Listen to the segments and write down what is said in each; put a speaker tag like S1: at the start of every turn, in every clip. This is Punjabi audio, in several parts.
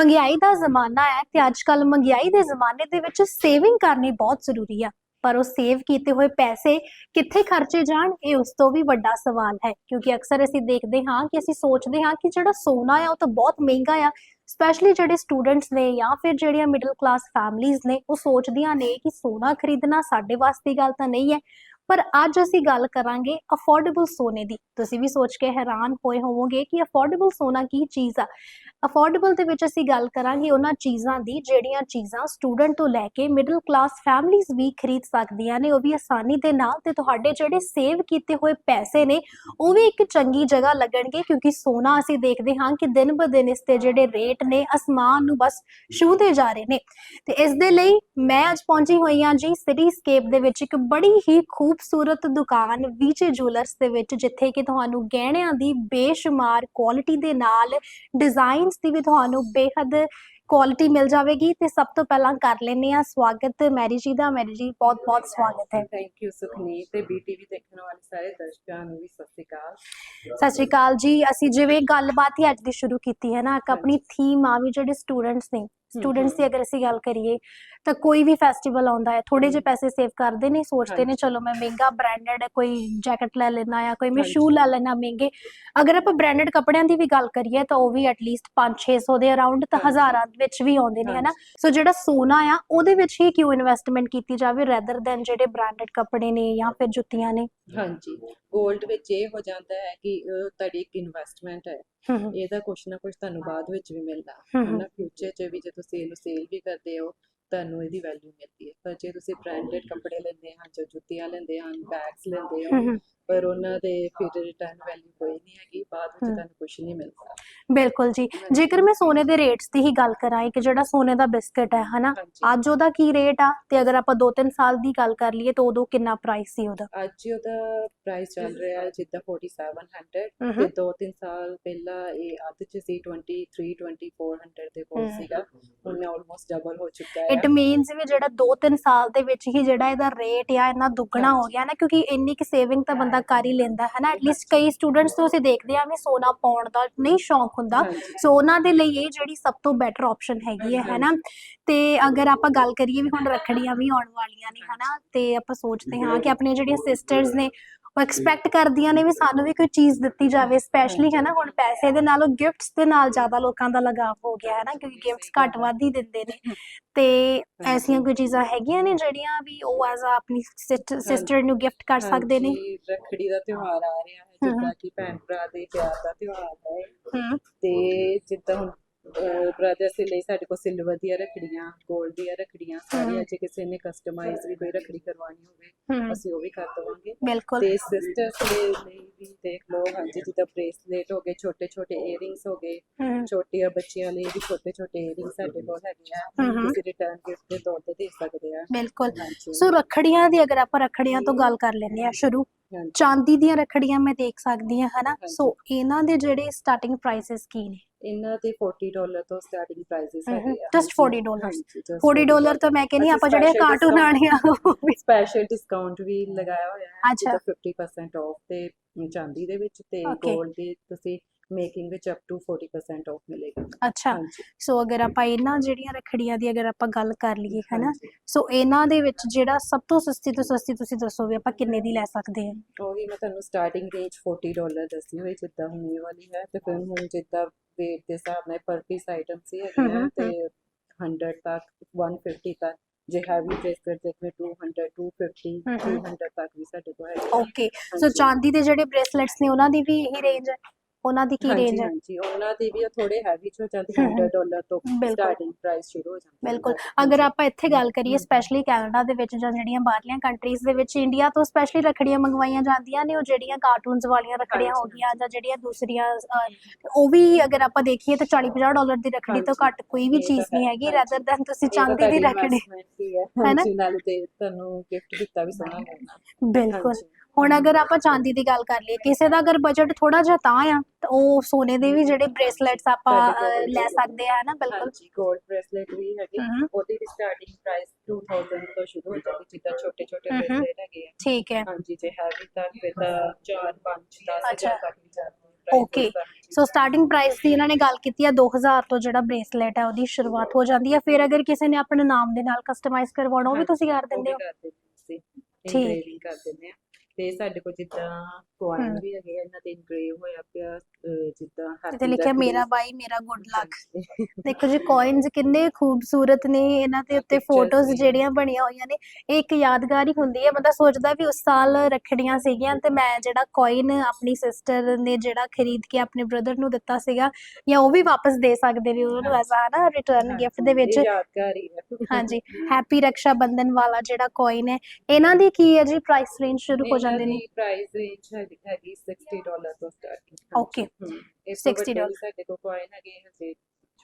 S1: ਮਹਿੰਗਾਈ ਦਾ ਜ਼ਮਾਨਾ ਹੈ ਤੇ ਅੱਜ ਕੱਲ ਮਹਿੰਗਾਈ ਦੇ ਜ਼ਮਾਨੇ ਦੇ ਵਿੱਚ ਸੇਵਿੰਗ ਕਰਨੀ ਬਹੁਤ ਜ਼ਰੂਰੀ ਆ। ਪਰ ਉਹ ਸੇਵ ਕੀਤੇ ਹੋਏ ਪੈਸੇ ਕਿੱਥੇ ਖਰਚੇ ਜਾਣ, ਇਹ ਉਸ ਤੋਂ ਵੀ ਵੱਡਾ ਸਵਾਲ ਹੈ। ਕਿਉਂਕਿ ਅਕਸਰ ਅਸੀਂ ਦੇਖਦੇ ਹਾਂ ਕਿ ਅਸੀਂ ਸੋਚਦੇ ਹਾਂ ਕਿ ਜਿਹੜਾ ਸੋਨਾ ਆ, ਉਹ ਤਾਂ ਬਹੁਤ ਮਹਿੰਗਾ ਆ। ਸਪੈਸ਼ਲੀ ਜਿਹੜੇ ਸਟੂਡੈਂਟਸ ਨੇ ਜਾਂ ਫਿਰ ਜਿਹੜੀਆਂ ਮਿਡਲ ਕਲਾਸ ਫੈਮਲੀਆਂ ਨੇ, ਉਹ ਸੋਚਦੀਆਂ ਨੇ ਕਿ ਸੋਨਾ ਖਰੀਦਣਾ ਸਾਡੇ ਵਾਸਤੇ ਗੱਲ ਤਾਂ ਨਹੀਂ ਹੈ। ਪਰ ਅੱਜ ਅਸੀਂ ਗੱਲ ਕਰਾਂਗੇ ਅਫੋਰਡੇਬਲ ਸੋਨੇ ਦੀ। ਤੁਸੀਂ ਵੀ ਸੋਚ ਕੇ ਹੈਰਾਨ ਹੋਏ ਹੋਵੋਗੇ ਕਿ ਅਫੋਰਡੇਬਲ ਸੋਨਾ ਕੀ ਚੀਜ਼ ਆ। ਅਫੋਰਡੇਬਲ ਦੇ ਵਿੱਚ ਅਸੀਂ ਗੱਲ ਕਰਾਂਗੇ ਉਹਨਾਂ ਚੀਜ਼ਾਂ ਦੀ, ਜਿਹੜੀਆਂ ਚੀਜ਼ਾਂ ਸਟੂਡੈਂਟ ਤੋਂ ਲੈ ਕੇ ਮਿਡਲ ਕਲਾਸ ਫੈਮਲੀਆਂ ਵੀ ਖਰੀਦ ਸਕਦੀਆਂ ਨੇ, ਉਹ ਵੀ ਆਸਾਨੀ ਦੇ ਨਾਲ ਤੇ ਤੁਹਾਡੇ ਜਿਹੜੇ ਸੇਵ ਕੀਤੇ ਹੋਏ ਪੈਸੇ ਨੇ, ਉਹ ਵੀ ਇੱਕ ਚੰਗੀ ਜਗ੍ਹਾ ਲੱਗਣਗੇ ਕਿਉਂਕਿ ਸੋਨਾ ਅਸੀਂ ਦੇਖਦੇ ਹਾਂ ਕਿ ਦਿਨ ਬ ਦਿਨ ਇਸ ਤੇ ਜਿਹੜੇ ਰੇਟ ਨੇ, ਅਸਮਾਨ ਨੂੰ ਬਸ ਛੂਹਦੇ ਜਾ ਰਹੇ ਨੇ। ਤੇ ਇਸ ਦੇ ਲਈ ਮੈਂ ਅੱਜ ਪਹੁੰਚੀ ਹੋਈ ਹਾਂ ਜੀ ਸਿਟੀਸਕੇਪ ਦੇ ਵਿੱਚ ਇੱਕ ਬੜੀ ਹੀ ਖੂਬਸੂਰਤ ਦੁਕਾਨ ਵੀਜੇ ਜੁਐਲਰਸ ਦੇ ਵਿੱਚ, ਜਿੱਥੇ ਕਿ ਤੁਹਾਨੂੰ ਗਹਿਣਿਆਂ ਦੀ ਬੇਸ਼ੁਮਾਰ ਕੁਆਲਿਟੀ ਦੇ ਨਾਲ ਡਿਜ਼ਾਈਨਸ ਦੀ ਵੀ ਤੁਹਾਨੂੰ ਬੇਹੱਦ ਕੁਆਲਿਟੀ ਮਿਲ ਜਾਵੇਗੀ ਤੇ ਸਭ ਤੋਂ ਪਹਿਲਾਂ ਕਰ ਲੈਂਦੇ ਆ ਸਵਾਗਤ ਮੈਰੀ ਜੀ ਦਾ ਮੈਰੀ ਜੀ ਬਹੁਤ ਬਹੁਤ ਸਵਾਗਤ ਹੈ।
S2: ਥੈਂਕ ਯੂ ਸੁਖਨੀਤ ਤੇ ਬੀਟੀਵੀ ਦੇਖਣ ਵਾਲੇ ਸਾਰੇ ਦਰਸ਼ਕਾਂ ਨੂੰ ਵੀ ਸਤਿ ਸ਼੍ਰੀ ਅਕਾਲ।
S1: ਸਤਿ ਸ਼੍ਰੀ ਅਕਾਲ ਜੀ। ਅਸੀਂ ਜਿਵੇਂ ਗੱਲਬਾਤ ਹੀ ਅੱਜ ਦੀ ਸ਼ੁਰੂ ਕੀਤੀ ਹੈ ਨਾ ਇੱਕ ਆਪਣੀ ਥੀਮ ਆ ਵੀ ਜਿਹੜੇ ਸਟੂਡੈਂਟਸ ਨੇ ਸਟੂਡੈਂਟਸ ਦੀ ਅਗਰ ਅਸੀਂ ਗੱਲ ਕਰੀਏ ਤਾਂ ਕੋਈ ਵੀ ਫੈਸਟੀਵਲ ਆਉਂਦਾ ਹੈ ਥੋੜੇ ਜਿਹੇ ਪੈਸੇ ਸੇਵ ਕਰਦੇ ਨੇ ਸੋਚਦੇ ਨੇ। ਚਲੋ ਮੈਂ ਮਹਿੰਗਾ ਬ੍ਰਾਂਡਡ ਕੋਈ ਜੈਕਟ ਲੈ ਲੈਣਾ ਆ ਕੋਈ ਮੈਂ। ਸ਼ੂ ਲੈ ਲੈਣਾ ਮਹਿੰਗੇ। ਅਗਰ ਆਪਾਂ ਬ੍ਰਾਂਡਡ ਕੱਪੜਿਆਂ ਦੀ ਵੀ ਗੱਲ ਕਰੀਏ ਤਾਂ ਉਹ ਵੀ ਐਟਲੀਸਟ 5-600 ਦੇ ਅਰਾਊਂਡ ਤਾਂ
S2: ਹਾਂਜੀ।
S1: ਹਜ਼ਾਰਾਂ ਵਿੱਚ ਵੀ ਆਉਂਦੇ ਨੇ ਹਨਾ? ਸੋ ਜਿਹੜਾ ਸੋਨਾ ਆ ਉਹਦੇ ਵਿੱਚ ਹੀ ਕਿਉਂ ਇਨਵੈਸਟਮੈਂਟ ਕੀਤੀ ਜਾਵੇ ਰੈਦਰ ਦੈਨ ਜਿਹੜੇ ਬ੍ਰਾਂਡਡ ਕੱਪੜੇ ਨੇ ਜਾਂ ਫਿਰ ਜੁੱਤੀਆਂ ਨੇ?
S2: ਹਾਂਜੀ। 골ਡ ਵਿੱਚ ਇਹ ਹੋ ਜਾਂਦਾ ਹੈ ਕਿ ਤੁਹਾਡੀ ਇੱਕ ਇਨਵੈਸਟਮੈਂਟ ਹੈ। ਇਹਦਾ ਕੁਛ ਨਾ ਕੁਛ ਤੁਹਾਨੂੰ ਬਾਅਦ ਵਿੱਚ ਵੀ ਮਿਲਦਾ ਹੈ ਨਾ ਫਿਊਚਰ 'ਚ ਵੀ ਜੇ ਤੁਸੀਂ ਇਹਨੂੰ ਸੇਲ ਵੀ ਕਰਦੇ ਹੋ ਤੁਹਾਨੂੰ ਇਹਦੀ ਵੈਲਿਊ ਮਿਲਦੀ ਹੈ। ਪਰ ਜੇ ਤੁਸੀਂ ਬ੍ਰਾਂਡਡ ਕੱਪੜੇ ਲੈਂਦੇ ਹਨ ਜਾਂ ਜੁੱਤੀਆਂ ਲੈਂਦੇ ਹਨ ਬੈਗਸ ਲੈਂਦੇ ਹੋ ਪਰ ਉਹਨਾਂ ਦੇ ਫਿਰ ਰਿਟਰਨ ਵੈਲਿਊ ਕੋਈ ਨਹੀਂ ਹੈਗੀ ਬਾਅਦ ਵਿੱਚ। ਤੁਹਾਨੂੰ ਕੁਝ ਨਹੀਂ ਮਿਲਦਾ।
S1: ਬਿਲਕੁਲ ਜੀ। ਜੇਕਰ ਮੈਂ ਸੋਨੇ ਦੇ ਰੇਟਸ ਦੀ ਹੀ ਗੱਲ ਕਰਾਂ ਕਿ ਜਿਹੜਾ ਸੋਨੇ ਦਾ ਬਿਸਕਟ ਹੈ ਹਨਾ? ਅੱਜ ਉਹਦਾ ਕੀ ਰੇਟ ਆ? ਤੇ ਅਗਰ ਆਪਾਂ 2-3 ਸਾਲ ਦੀ ਗੱਲ ਕਰ ਲਈਏ ਤਾਂ ਉਦੋਂ ਕਿੰਨਾ ਪ੍ਰਾਈਸ ਸੀ ਉਹਦਾ?
S2: ਅੱਜ ਉਹਦਾ ਪ੍ਰਾਈਸ ਚੱਲ ਰਿਹਾ ਹੈ ਜਿੱਦਾਂ 4700
S1: ਹਮ
S2: ਤੇ ਦੋ ਤਿੰਨ ਸਾਲ ਪਹਿਲਾਂ ਇਹ ਅੱਧ ਚ ਸੀ 23 2400 ਦੇ ਕੋਲ। ਸੀਗਾ। ਹੁਣ ਆਲਮੋਸਟ ਡਬਲ ਹੋ ਚੁੱਕਾ ਹੈ।
S1: ਇਟ ਮੀਨਸ ਵੀ ਜਿਹੜਾ 2-3 ਸਾਲ ਦੇ ਵਿੱਚ ਹੀ ਜਿਹੜਾ ਇਹਦਾ ਰੇਟ ਆ ਇੰਨਾ ਦੁੱਗਣਾ ਹੋ। ਗਿਆ ਨਾ ਕਿਉਂਕਿ ਇੰਨੀ ਕਿ ਸੇਵਿੰਗ ਤਾਂ ਬੰਦਾ ਕਰ ਹੀ ਲੈਂਦਾ ਹੈ ਨਾ ਐਟਲੀਸਟ ਕਈ ਸਟੂਡੈਂਟਸ ਤੋਂ ਅਸੀਂ ਦੇਖਦੇ ਆ ਵੀ ਸੋਨਾ ਪਾਉਣ ਦਾ ਨਹੀਂ ਸ਼ੌਂਕ ਹੁੰਦਾ। ਸੋ ਉਹਨਾਂ ਦੇ ਲਈ ਇਹ ਜਿਹੜੀ ਸਭ ਤੋਂ ਬੈਟਰ ਆਪਸ਼ਨ ਹੈਗੀ ਹੈ ਹੈਨਾ? ਤੇ ਅਗਰ ਆਪਾਂ ਗੱਲ ਕਰੀਏ ਵੀ ਹੁਣ ਰੱਖੜੀਆਂ ਵੀ ਆਉਣ ਵਾਲੀਆਂ ਨੇ ਹਨਾ? ਤੇ ਆਪਾਂ ਸੋਚਦੇ ਹਾਂ ਕਿ ਆਪਣੀਆਂ ਜਿਹੜੀਆਂ ਸਿਸਟਰਸ ਨੇ ਉਹ ਐਕਸਪੈਕਟ ਕਰਦੀਆਂ ਨੇ ਵੀ ਸਾਨੂੰ ਵੀ ਕੋਈ ਚੀਜ਼ ਦਿੱਤੀ ਜਾਵੇ ਸਪੈਸ਼ਲੀ ਹੈ ਨਾ ਹੁਣ ਪੈਸੇ ਦੇ ਨਾਲੋਂ ਗਿਫਟਸ ਦੇ ਨਾਲ ਜ਼ਿਆਦਾ ਲੋਕਾਂ ਦਾ ਲਗਾਵ ਹੋ ਗਿਆ ਹੈ ਨਾ ਕਿਉਂਕਿ ਗਿਫਟਸ ਘੱਟ। ਵੱਧ ਹੀ ਦਿੰਦੇ ਨੇ। ਤੇ ਐਸੀਆਂ ਕੋਈ ਚੀਜ਼ਾਂ ਹੈਗੀਆਂ ਨੇ ਜਿਹੜੀਆਂ ਵੀ ਉਹ ਐਜ਼ ਆ ਆਪਣੀ ਸਿਸਟਰ ਨੂੰ ਗਿਫਟ ਕਰ ਸਕਦੇ ਨੇ?
S2: ਰੱਖੜੀ ਦਾ ਤਿਉਹਾਰ ਆ ਰਿਹਾ ਹੈ। ਜਿੱਦਾਂ ਕਿ ਭੈਣ ਭਰਾ ਦੇ ਪਿਆਰ ਦਾ ਤਿਉਹਾਰ ਹੈ। ਤੇ ਜਿੱਦਾਂ ਹੁਣ ਬ੍ਰਦਰਸ ਦੇ ਲਈ ਸਾਡੇ ਕੋਲ ਸਿਲਵਰ ਦੀਆਂ ਰੱਖੜੀਆਂ 골ਡ ਦੀਆਂ ਰੱਖੜੀਆਂ ਸਾਰੀਆਂ ਜੇ ਕਿਸੇ ਨੇ ਕਸਟਮਾਈਜ਼ ਵੀ ਕੋਈ ਰੱਖੜੀ ਕਰਵਾਉਣੀ ਹੋਵੇ ਅਸੀਂ ਉਹ ਵੀ ਕਰ ਦਵਾਂਗੇ।
S1: ਬਿਲਕੁਲ।
S2: ਤੇ ਸਿਸਟਰਸ ਦੇ ਲਈ ਵੀ ਦੇਖ ਲਓ ਹਾਂਜੀ ਜਿੱਦਾਂ ਬ੍ਰੇਸਲੇਟ ਹੋ ਗਏ ਛੋਟੇ ਛੋਟੇ ਏਅਰਿੰਗਸ ਹੋ ਗਏ ਛੋਟੀਆਂ ਬੱਚਿਆਂ ਲਈ ਵੀ ਛੋਟੇ ਛੋਟੇ ਏਅਰਿੰਗਸ ਸਾਡੇ ਕੋਲ ਹੈਗੇ ਆ। ਤੁਸੀਂ ਰਿਟਰਨ ਗਿਫਟ ਦੇ ਤੌਰ ਤੇ ਦੇ ਸਕਦੇ ਆ।
S1: ਬਿਲਕੁਲ। ਸੋ ਰੱਖੜੀਆਂ ਦੀ ਅਗਰ ਆਪਾਂ ਰੱਖੜੀਆਂ ਤੋਂ ਗੱਲ ਕਰ ਲੈਂਦੇ ਆ ਸ਼ੁਰੂ। ਚਾਂਦੀ ਦੀਆਂ ਰੱਖੜੀਆਂ ਮੈਂ ਦੇਖ ਸਕਦੀ ਹਾਂ ਹਨਾ। ਸੋ ਇਹਨਾਂ ਦੇ ਜਿਹੜੇ ਸਟਾਰਟਿੰਗ ਪ੍ਰਾਈਸਸ ਕੀ ਨੇ?
S2: ਇਹਨਾਂ ਦੇ 40 ਡਾਲਰ ਤੋਂ ਸਟਾਰਟਿੰਗ ਪ੍ਰਾਈਸਸ ਹੈਗੇ ਆ
S1: just 40 dollars। 40
S2: 40
S1: ਡਾਲਰ ਤਾਂ ਮੈਂ ਕਹਿੰਦੀ ਹਾਂ ਆਪਾਂ ਜਿਹੜੇ ਕਾਰਟੂਨ ਆਣੇ ਆ
S2: ਸਪੈਸ਼ਲ ਡਿਸਕਾਊਂਟ ਵੀ ਲਗਾਇਆ ਹੋਇਆ ਹੈ
S1: ਅੱਛਾ।
S2: ਜਿੱਦਾਂ 50% ਆਫ ਤੇ ਚਾਂਦੀ ਦੇ ਵਿੱਚ ਤੇ. 골ਡ ਦੇ ਤੁਸੀਂ ਮੇਕਿੰਗ ਵਿੱਚ ਅਪ ਟੂ 40% ਆਫ ਮਿਲੇਗਾ
S1: ਅੱਛਾ
S2: ਹਾਂਜੀ
S1: ਸੋ ਅਗਰ ਆਪਾਂ ਇਹਨਾਂ ਜਿਹੜੀਆਂ ਰੱਖੜੀਆਂ ਦੀ ਅਗਰ ਆਪਾਂ ਗੱਲ ਕਰ ਲਈਏ ਹਨਾ
S2: ਹਾਂਜੀ।
S1: ਸੋ ਇਹਨਾਂ ਦੇ ਵਿੱਚ ਜਿਹੜਾ ਸਭ ਤੋਂ ਸਸਤੀ ਤੋਂ ਸਸਤੀ ਤੁਸੀਂ ਦੱਸੋ ਵੀ ਆਪਾਂ ਕਿੰਨੇ ਦੀ ਲੈ ਸਕਦੇ ਹਾਂ
S2: ਉਹੀ ਮੈਂ ਤੁਹਾਨੂੰ ਸਟਾਰਟਿੰਗ ਰੇਂਜ 40 ਡਾਲਰ ਦੱਸੀ ਹੋਈ ਜਿੱਦਾਂ ਹੁਣ ਇਹ ਵਾਲੀ ਹੈ ਤੇ ਫਿਰ ਹੁਣ ਜਿੱਦਾਂ weight ਦੇ ਹਿਸਾਬ ਨਾਲ ਪਰ ਪੀਸ ਆਈਟਮ ਸੀ ਹੈਗੀਆਂ
S1: ਹਮ,
S2: ਤੇ 100 ਤੱਕ 150 ਤੱਕ ਜੇ ਹੈਵੀ ਬ੍ਰੇਸਲੇਟ ਦੇਖਵੇਂ 200 250
S1: ਹਮ, ਹਮ।
S2: 300 ਤੱਕ ਵੀ ਸਾਡੇ ਕੋਲ ਹੈ
S1: ਓਕੇ ਸੋ
S2: ਹਾਂਜੀ।
S1: ਚਾਂਦੀ ਦੇ ਜਿਹੜੇ ਬ੍ਰੇਸਲੇਟਸ ਨੇ ਉਹਨਾਂ ਦੀ ਵੀ ਇਹੀ ਰੇਂਜ ਹੈ ਉਹਨਾਂ ਦੀ ਕੀ ਰੇਂਜ ਹੈ
S2: ਹਾਂਜੀ ਉਹਨਾਂ ਦੀ ਵੀ ਥੋੜੇ ਹੈਵੀ ਚ ਹੋ ਜਾਂਦੀ
S1: ਹਮ, ਹਮ।
S2: 100 ਡਾਲਰ ਤੋਂ। ਸਟਾਰਟਿੰਗ ਪ੍ਰਾਈਸ ਸ਼ੁਰੂ ਹੋ ਜਾਂਦਾ
S1: ਬਿਲਕੁਲ। ਅਗਰ ਆਪਾਂ ਇੱਥੇ ਗੱਲ ਕਰੀਏ। ਸਪੈਸ਼ਲੀ ਕੈਨੇਡਾ ਦੇ ਵਿੱਚ ਜਾਂ ਜਿਹੜੀਆਂ ਬਾਹਰਲੀਆਂ ਕੰਟਰੀਜ਼ ਦੇ ਵਿੱਚ ਇੰਡੀਆ ਤੋਂ ਸਪੈਸ਼ਲੀ ਰੱਖੜੀਆਂ ਮੰਗਵਾਈਆਂ ਜਾਂਦੀਆਂ ਨੇ ਉਹ ਜਿਹੜੀਆਂ ਕਾਰਟੂਨਸ ਵਾਲੀਆਂ ਰੱਖੜੀਆਂ ਹੋ ਗਈਆਂ ਜਾਂ ਜਿਹੜੀਆਂ ਦੂਸਰੀਆਂ ਉਹ ਵੀ ਅਗਰ ਆਪਾਂ ਦੇਖੀਏ ਤਾਂ 40-50 ਡਾਲਰ ਦੀ ਰੱਖੜੀ ਤੋਂ ਘੱਟ ਕੋਈ ਵੀ ਚੀਜ਼ ਨਹੀਂ ਹੈਗੀ। ਰੈਦਰ ਦੈਨ ਤੁਸੀਂ ਚਾਂਦੀ ਦੀ ਰੱਖੜੀ
S2: ਹੀ ਤੇ ਤੁਹਾਨੂੰ ਗਿਫਟ ਦਿੱਤਾ ਵੀ ਸੋਹਣਾ ਮਿਲਣਾ
S1: ਬਿਲਕੁਲ। ਹੁਣ ਅਗਰ ਆਪਾਂ ਚਾਂਦੀ ਦੀ ਗੱਲ ਕਰ ਲਈਏ ਕਿਸੇ ਦਾ ਅਗਰ ਬਜਟ ਥੋੜਾ ਜਿਹਾ ਤਾਂ ਆ ਤਾਂ ਉਹ ਸੋਨੇ ਦੇ ਵੀ ਜਿਹੜੇ ਬ੍ਰੇਸਲੇਟਸ ਆਪਾਂ ਲੈ। ਸਕਦੇ ਆ ਨਾ ਬਿਲਕੁਲ
S2: ਹਾਂਜੀ 골ਡ ਬ੍ਰੇਸਲੇਟ ਵੀ ਹੈਗੇ। ਉਹਦੀ ਵੀ ਸਟਾਰਟਿੰਗ ਪ੍ਰਾਈਸ 2000 ਤੋਂ ਸ਼ੁਰੂ ਹੋ ਜਾਂਦੀ ਜਿੱਦਾਂ ਛੋਟੇ ਛੋਟੇ। ਬ੍ਰੇਸਲੇਟ ਹੈਗੇ ਆ
S1: ਠੀਕ ਹੈ
S2: ਹਾਂਜੀ ਜੇ ਹੈਵੀ ਤੱਕ ਫਿਰ ਤਾਂ 4 5 10
S1: ਅੱਛਾ।
S2: ਹਜ਼ਾਰ ਤੱਕ ਵੀ ਜਾਂਦੀ. ਹੋਊਗਾ।
S1: ਸੋ ਸਟਾਰਟਿੰਗ ਪ੍ਰਾਈਸ ਦੀ ਇਹਨਾਂ ਨੇ ਗੱਲ ਕੀਤੀ ਆ 2000 ਤੋਂ ਜਿਹੜਾ ਬ੍ਰੇਸਲੇਟ ਹੈ ਉਹਦੀ ਸ਼ੁਰੂਆਤ ਹੋ ਜਾਂਦੀ ਹੈ ਫਿਰ ਅਗਰ ਕਿਸੇ ਨੇ ਆਪਣੇ ਨਾਮ ਦੇ ਨਾਲ ਕਸਟਮਾਈਜ਼ ਕਰਵਾਉਣਾ ਉਹ ਵੀ ਤੁਸੀਂ ਕਰ ਦਿੰਦੇ ਹੋ ਠੀਕ।
S2: ਕਰ ਦਿੰਦੇ ਆ ਤੇ ਸਾਡੇ ਕੋਲ ਜਿੱਦਾਂ ਕੋਇਨ। ਵੀ ਹੈਗੇ ਆ ਇਹਨਾਂ ਤੇ ਇੰਗਰੇਵ ਹੋਇਆ ਪਿਆ ਅਹ, ਜਿੱਦਾਂ
S1: ਤੇ
S2: happy
S1: ਲਿਖਿਆ ਮੇਰਾ ਬਾਈ ਮੇਰਾ ਗੁੱਡ ਲੱਕ। ਦੇਖੋ ਜੀ ਕੋਇਨਸ ਕਿੰਨੇ ਖੂਬਸੂਰਤ ਨੇ ਇਹਨਾਂ ਦੇ ਉੱਤੇ
S2: Pictures
S1: ਫੋਟੋਜ਼। ਜਿਹੜੀਆਂ ਬਣੀਆਂ ਹੋਈਆਂ ਨੇ। ਇਹ ਇੱਕ ਯਾਦਗਾਰ ਹੀ ਹੁੰਦੀ ਹੈ। ਬੰਦਾ ਸੋਚਦਾ ਵੀ ਉਸ ਸਾਲ ਰੱਖੜੀਆਂ ਸੀਗੀਆਂ ਤੇ ਮੈਂ ਜਿਹੜਾ ਕੋਇਨ ਆਪਣੀ ਸਿਸਟਰ ਨੇ ਜਿਹੜਾ ਖਰੀਦ ਕੇ ਆਪਣੇ ਬ੍ਰਦਰ ਨੂੰ ਦਿੱਤਾ ਸੀਗਾ ਜਾਂ ਉਹ ਵੀ ਵਾਪਸ ਦੇ ਸਕਦੇ ਨੇ ਉਹਨਾਂ ਨੂੰ ਐਜ਼ ਆ ਨਾ ਰਿਟਰਨ ਗਿਫਟ ਦੇ ਵਿੱਚ।
S2: ਯਾਦਗਾਰ
S1: ਹਾਂਜੀ ਹੈਪੀ ਰਕਸ਼ਾ ਬੰਧਨ ਵਾਲਾ ਜਿਹੜਾ ਕੋਇਨ ਹੈ ਇਹਨਾਂ ਦੀ ਕੀ ਹੈ ਜੀ ਪ੍ਰਾਈਸ ਰੇਂਜ ਸ਼ੁਰੂ ਹੋ ਜਾਂਦੇ ਨੇ
S2: ਪ੍ਰਾਈਸ ਰੇਂਜ ਹੈਗੀ ਹੈਗੀ 60 ਡਾਲਰ ਤੋਂ ਸਟਾਰਟ. ਇਸ
S1: 60
S2: 60
S1: ਡਾਲਰ।
S2: ਸਾਡੇ ਕੋਲ ਕੋਇਨ ਹੈਗੇ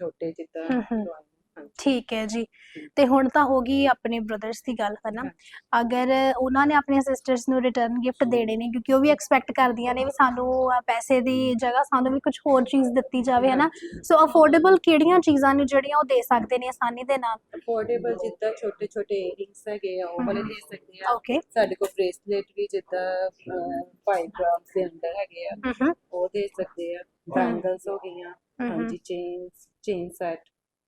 S2: ਛੋਟੇ ਜਿੱਦਾਂ
S1: ਠੀਕ ਹੈ ਜੀ। ਤੇ ਹੁਣ ਤਾਂ ਹੋ ਗਈ ਆਪਣੇ ਬ੍ਰਦਰਸ ਦੀ ਗੱਲ ਹੈ ਨਾ ਅਗਰ ਉਹਨਾਂ ਨੇ ਆਪਣੀਆਂ ਸਿਸਟਰਸ ਨੂੰ ਰਿਟਰਨ ਗਿਫਟ ਦੇਣੇ ਨੇ ਕਿਉਂਕਿ ਉਹ ਵੀ ਐਕਸਪੈਕਟ ਕਰਦੀਆਂ ਨੇ ਵੀ ਸਾਨੂੰ ਪੈਸੇ ਦੀ ਜਗ੍ਹਾ ਸਾਨੂੰ ਵੀ ਕੁਝ ਹੋਰ ਚੀਜ਼ ਦਿੱਤੀ ਜਾਵੇ ਹੈ ਨਾ ਸੋ ਅਫੋਰਡੇਬਲ ਕਿਹੜੀਆਂ ਚੀਜ਼ਾਂ ਨੇ ਜਿਹੜੀਆਂ ਉਹ ਦੇ ਸਕਦੇ ਨੇ ਆਸਾਨੀ ਦੇ ਨਾਲ?
S2: ਅਫੋਰਡੇਬਲ ਜਿੱਦਾਂ ਛੋਟੇ ਛੋਟੇ ਇਅਰਿੰਗਸ ਹੈਗੇ ਆ ਉਹ ਵਾਲੇ ਦੇ ਸਕਦੇ ਆ।
S1: ਓਕੇ
S2: ਸਾਡੇ ਕੋਲ ਬ੍ਰੇਸਲੇਟ ਵੀ ਜਿੱਦਾਂ 5 ਗ੍ਰਾਮ ਦੇ ਅੰਦਰ ਹੈਗੇ ਆ। ਉਹ ਦੇ ਸਕਦੇ ਆ। ਬੈਂਗਲਸ ਹੋ ਗਈਆਂ। ਹਾਂਜੀ ਚੇਨਸ ਚੇਨ ਸੈਟ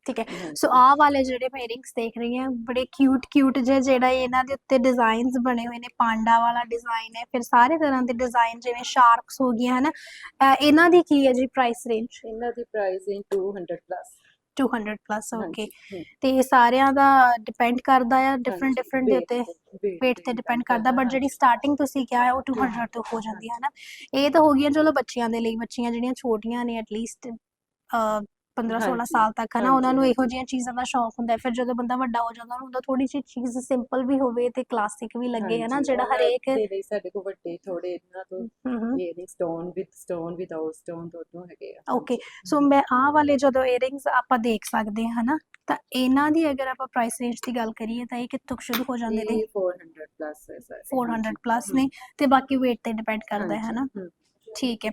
S1: ਠੀਕ ਹੈ। ਸੋ ਆਹ ਵਾਲੇ ਜਿਹੜੇ ਮੈਂ earrings ਦੇਖ ਰਹੀ ਹਾਂ ਬੜੇ ਕਿਊਟ ਕਿਊਟ ਜਿਹੇ ਜਿਹੜਾ ਇਹਨਾਂ ਦੇ ਉੱਤੇ ਡਿਜ਼ਾਈਨਸ ਬਣੇ ਹੋਏ ਨੇ। ਪਾਂਡਾ ਵਾਲਾ ਡਿਜ਼ਾਈਨ ਹੈ ਫਿਰ ਸਾਰੇ ਤਰ੍ਹਾਂ ਦੇ ਡਿਜ਼ਾਈਨ ਜਿਵੇਂ ਸ਼ਾਰਕਸ ਹੋ ਗਈਆਂ ਹਨਾ। ਇਹਨਾਂ ਦੀ ਕੀ ਹੈ ਜੀ ਪ੍ਰਾਈਸ ਰੇਂਜ
S2: ਇਹਨਾਂ ਦੀ ਪ੍ਰਾਈਸ ਹੈ 200 ਪਲੱਸ
S1: 200 ਪਲੱਸ ਓਕੇ ਤੇ ਇਹ ਸਾਰਿਆਂ ਦਾ ਡਿਪੈਂਡ ਕਰਦਾ ਆ ਡਿਫਰੈਂਟ ਡਿਫਰੈਂਟ ਦੇ ਉੱਤੇ। weight ਤੇ ਡਿਪੈਂਡ ਕਰਦਾ ਬਟ ਜਿਹੜੀ ਸਟਾਰਟਿੰਗ ਤੁਸੀਂ ਕਿਹਾ ਹੈ ਉਹ 200 ਤੋਂ ਹੋ ਜਾਂਦੀ ਹੈ ਨਾ ਇਹ ਤਾਂ ਹੋ ਗਈਆਂ ਚਲੋ ਬੱਚਿਆਂ ਦੇ ਲਈ ਬੱਚੀਆਂ ਜਿਹੜੀਆਂ ਛੋਟੀਆਂ ਨੇ ਐਟਲੀਸਟ 15 16
S2: ਹਾਂਜੀ,
S1: ਸਾਲ ਤੱਕ ਹੈ ਨਾ ਉਹਨਾਂ ਨੂੰ
S2: ਹਾਂਜੀ,
S1: ਇਹੋ ਜਿਹੀਆਂ ਚੀਜ਼ਾਂ ਦਾ ਸ਼ੌਂਕ ਹੁੰਦਾ ਹੈ। ਫਿਰ ਜਦੋਂ ਬੰਦਾ ਵੱਡਾ ਹੋ ਜਾਂਦਾ ਉਹਨੂੰ ਹੁੰਦਾ ਥੋੜੀ ਜਿਹੀ ਚੀਜ਼ ਸਿੰਪਲ ਵੀ ਹੋਵੇ ਤੇ ਕਲਾਸਿਕ ਵੀ ਲੱਗੇ ਹੈ ਨਾ ਜਿਹੜਾ ਹਰੇਕ
S2: ਦੇ ਲਈ ਸਾਡੇ ਕੋਲ ਵੱਡੇ ਥੋੜੇ ਇਹਨਾਂ ਤੋਂ
S1: ਹਮ ਹਮ
S2: ਇਹ stone with stone without stone ਦੋਨੋਂ ਹੈਗੇ ਆ।
S1: ਓਕੇ ਸੋ ਮੈਂ ਆਹ ਵਾਲੇ ਜਦੋਂ ਇਅਰਿੰਗਸ ਆਪਾਂ ਦੇਖ ਸਕਦੇ ਹਾਂ ਹਨਾ ਤਾਂ ਇਹਨਾਂ ਦੀ ਅਗਰ ਆਪਾਂ ਪ੍ਰਾਈਸ ਰੇਂਜ ਦੀ ਗੱਲ ਕਰੀਏ ਤਾਂ ਇਹ ਕਿੱਥੋਂ ਕੁ ਸ਼ੁਰੂ ਹੋ ਜਾਂਦੇ ਨੇ?
S2: ਇਹ 400 ਪਲੱਸ ਹੈ ਸਾਰੇ।
S1: 400 ਪਲੱਸ ਨੇ ਤੇ ਬਾਕੀ weight ਤੇ ਡਿਪੈਂਡ ਕਰਦਾ ਹੈ ਹਨਾ। ਠੀਕ ਹੈ।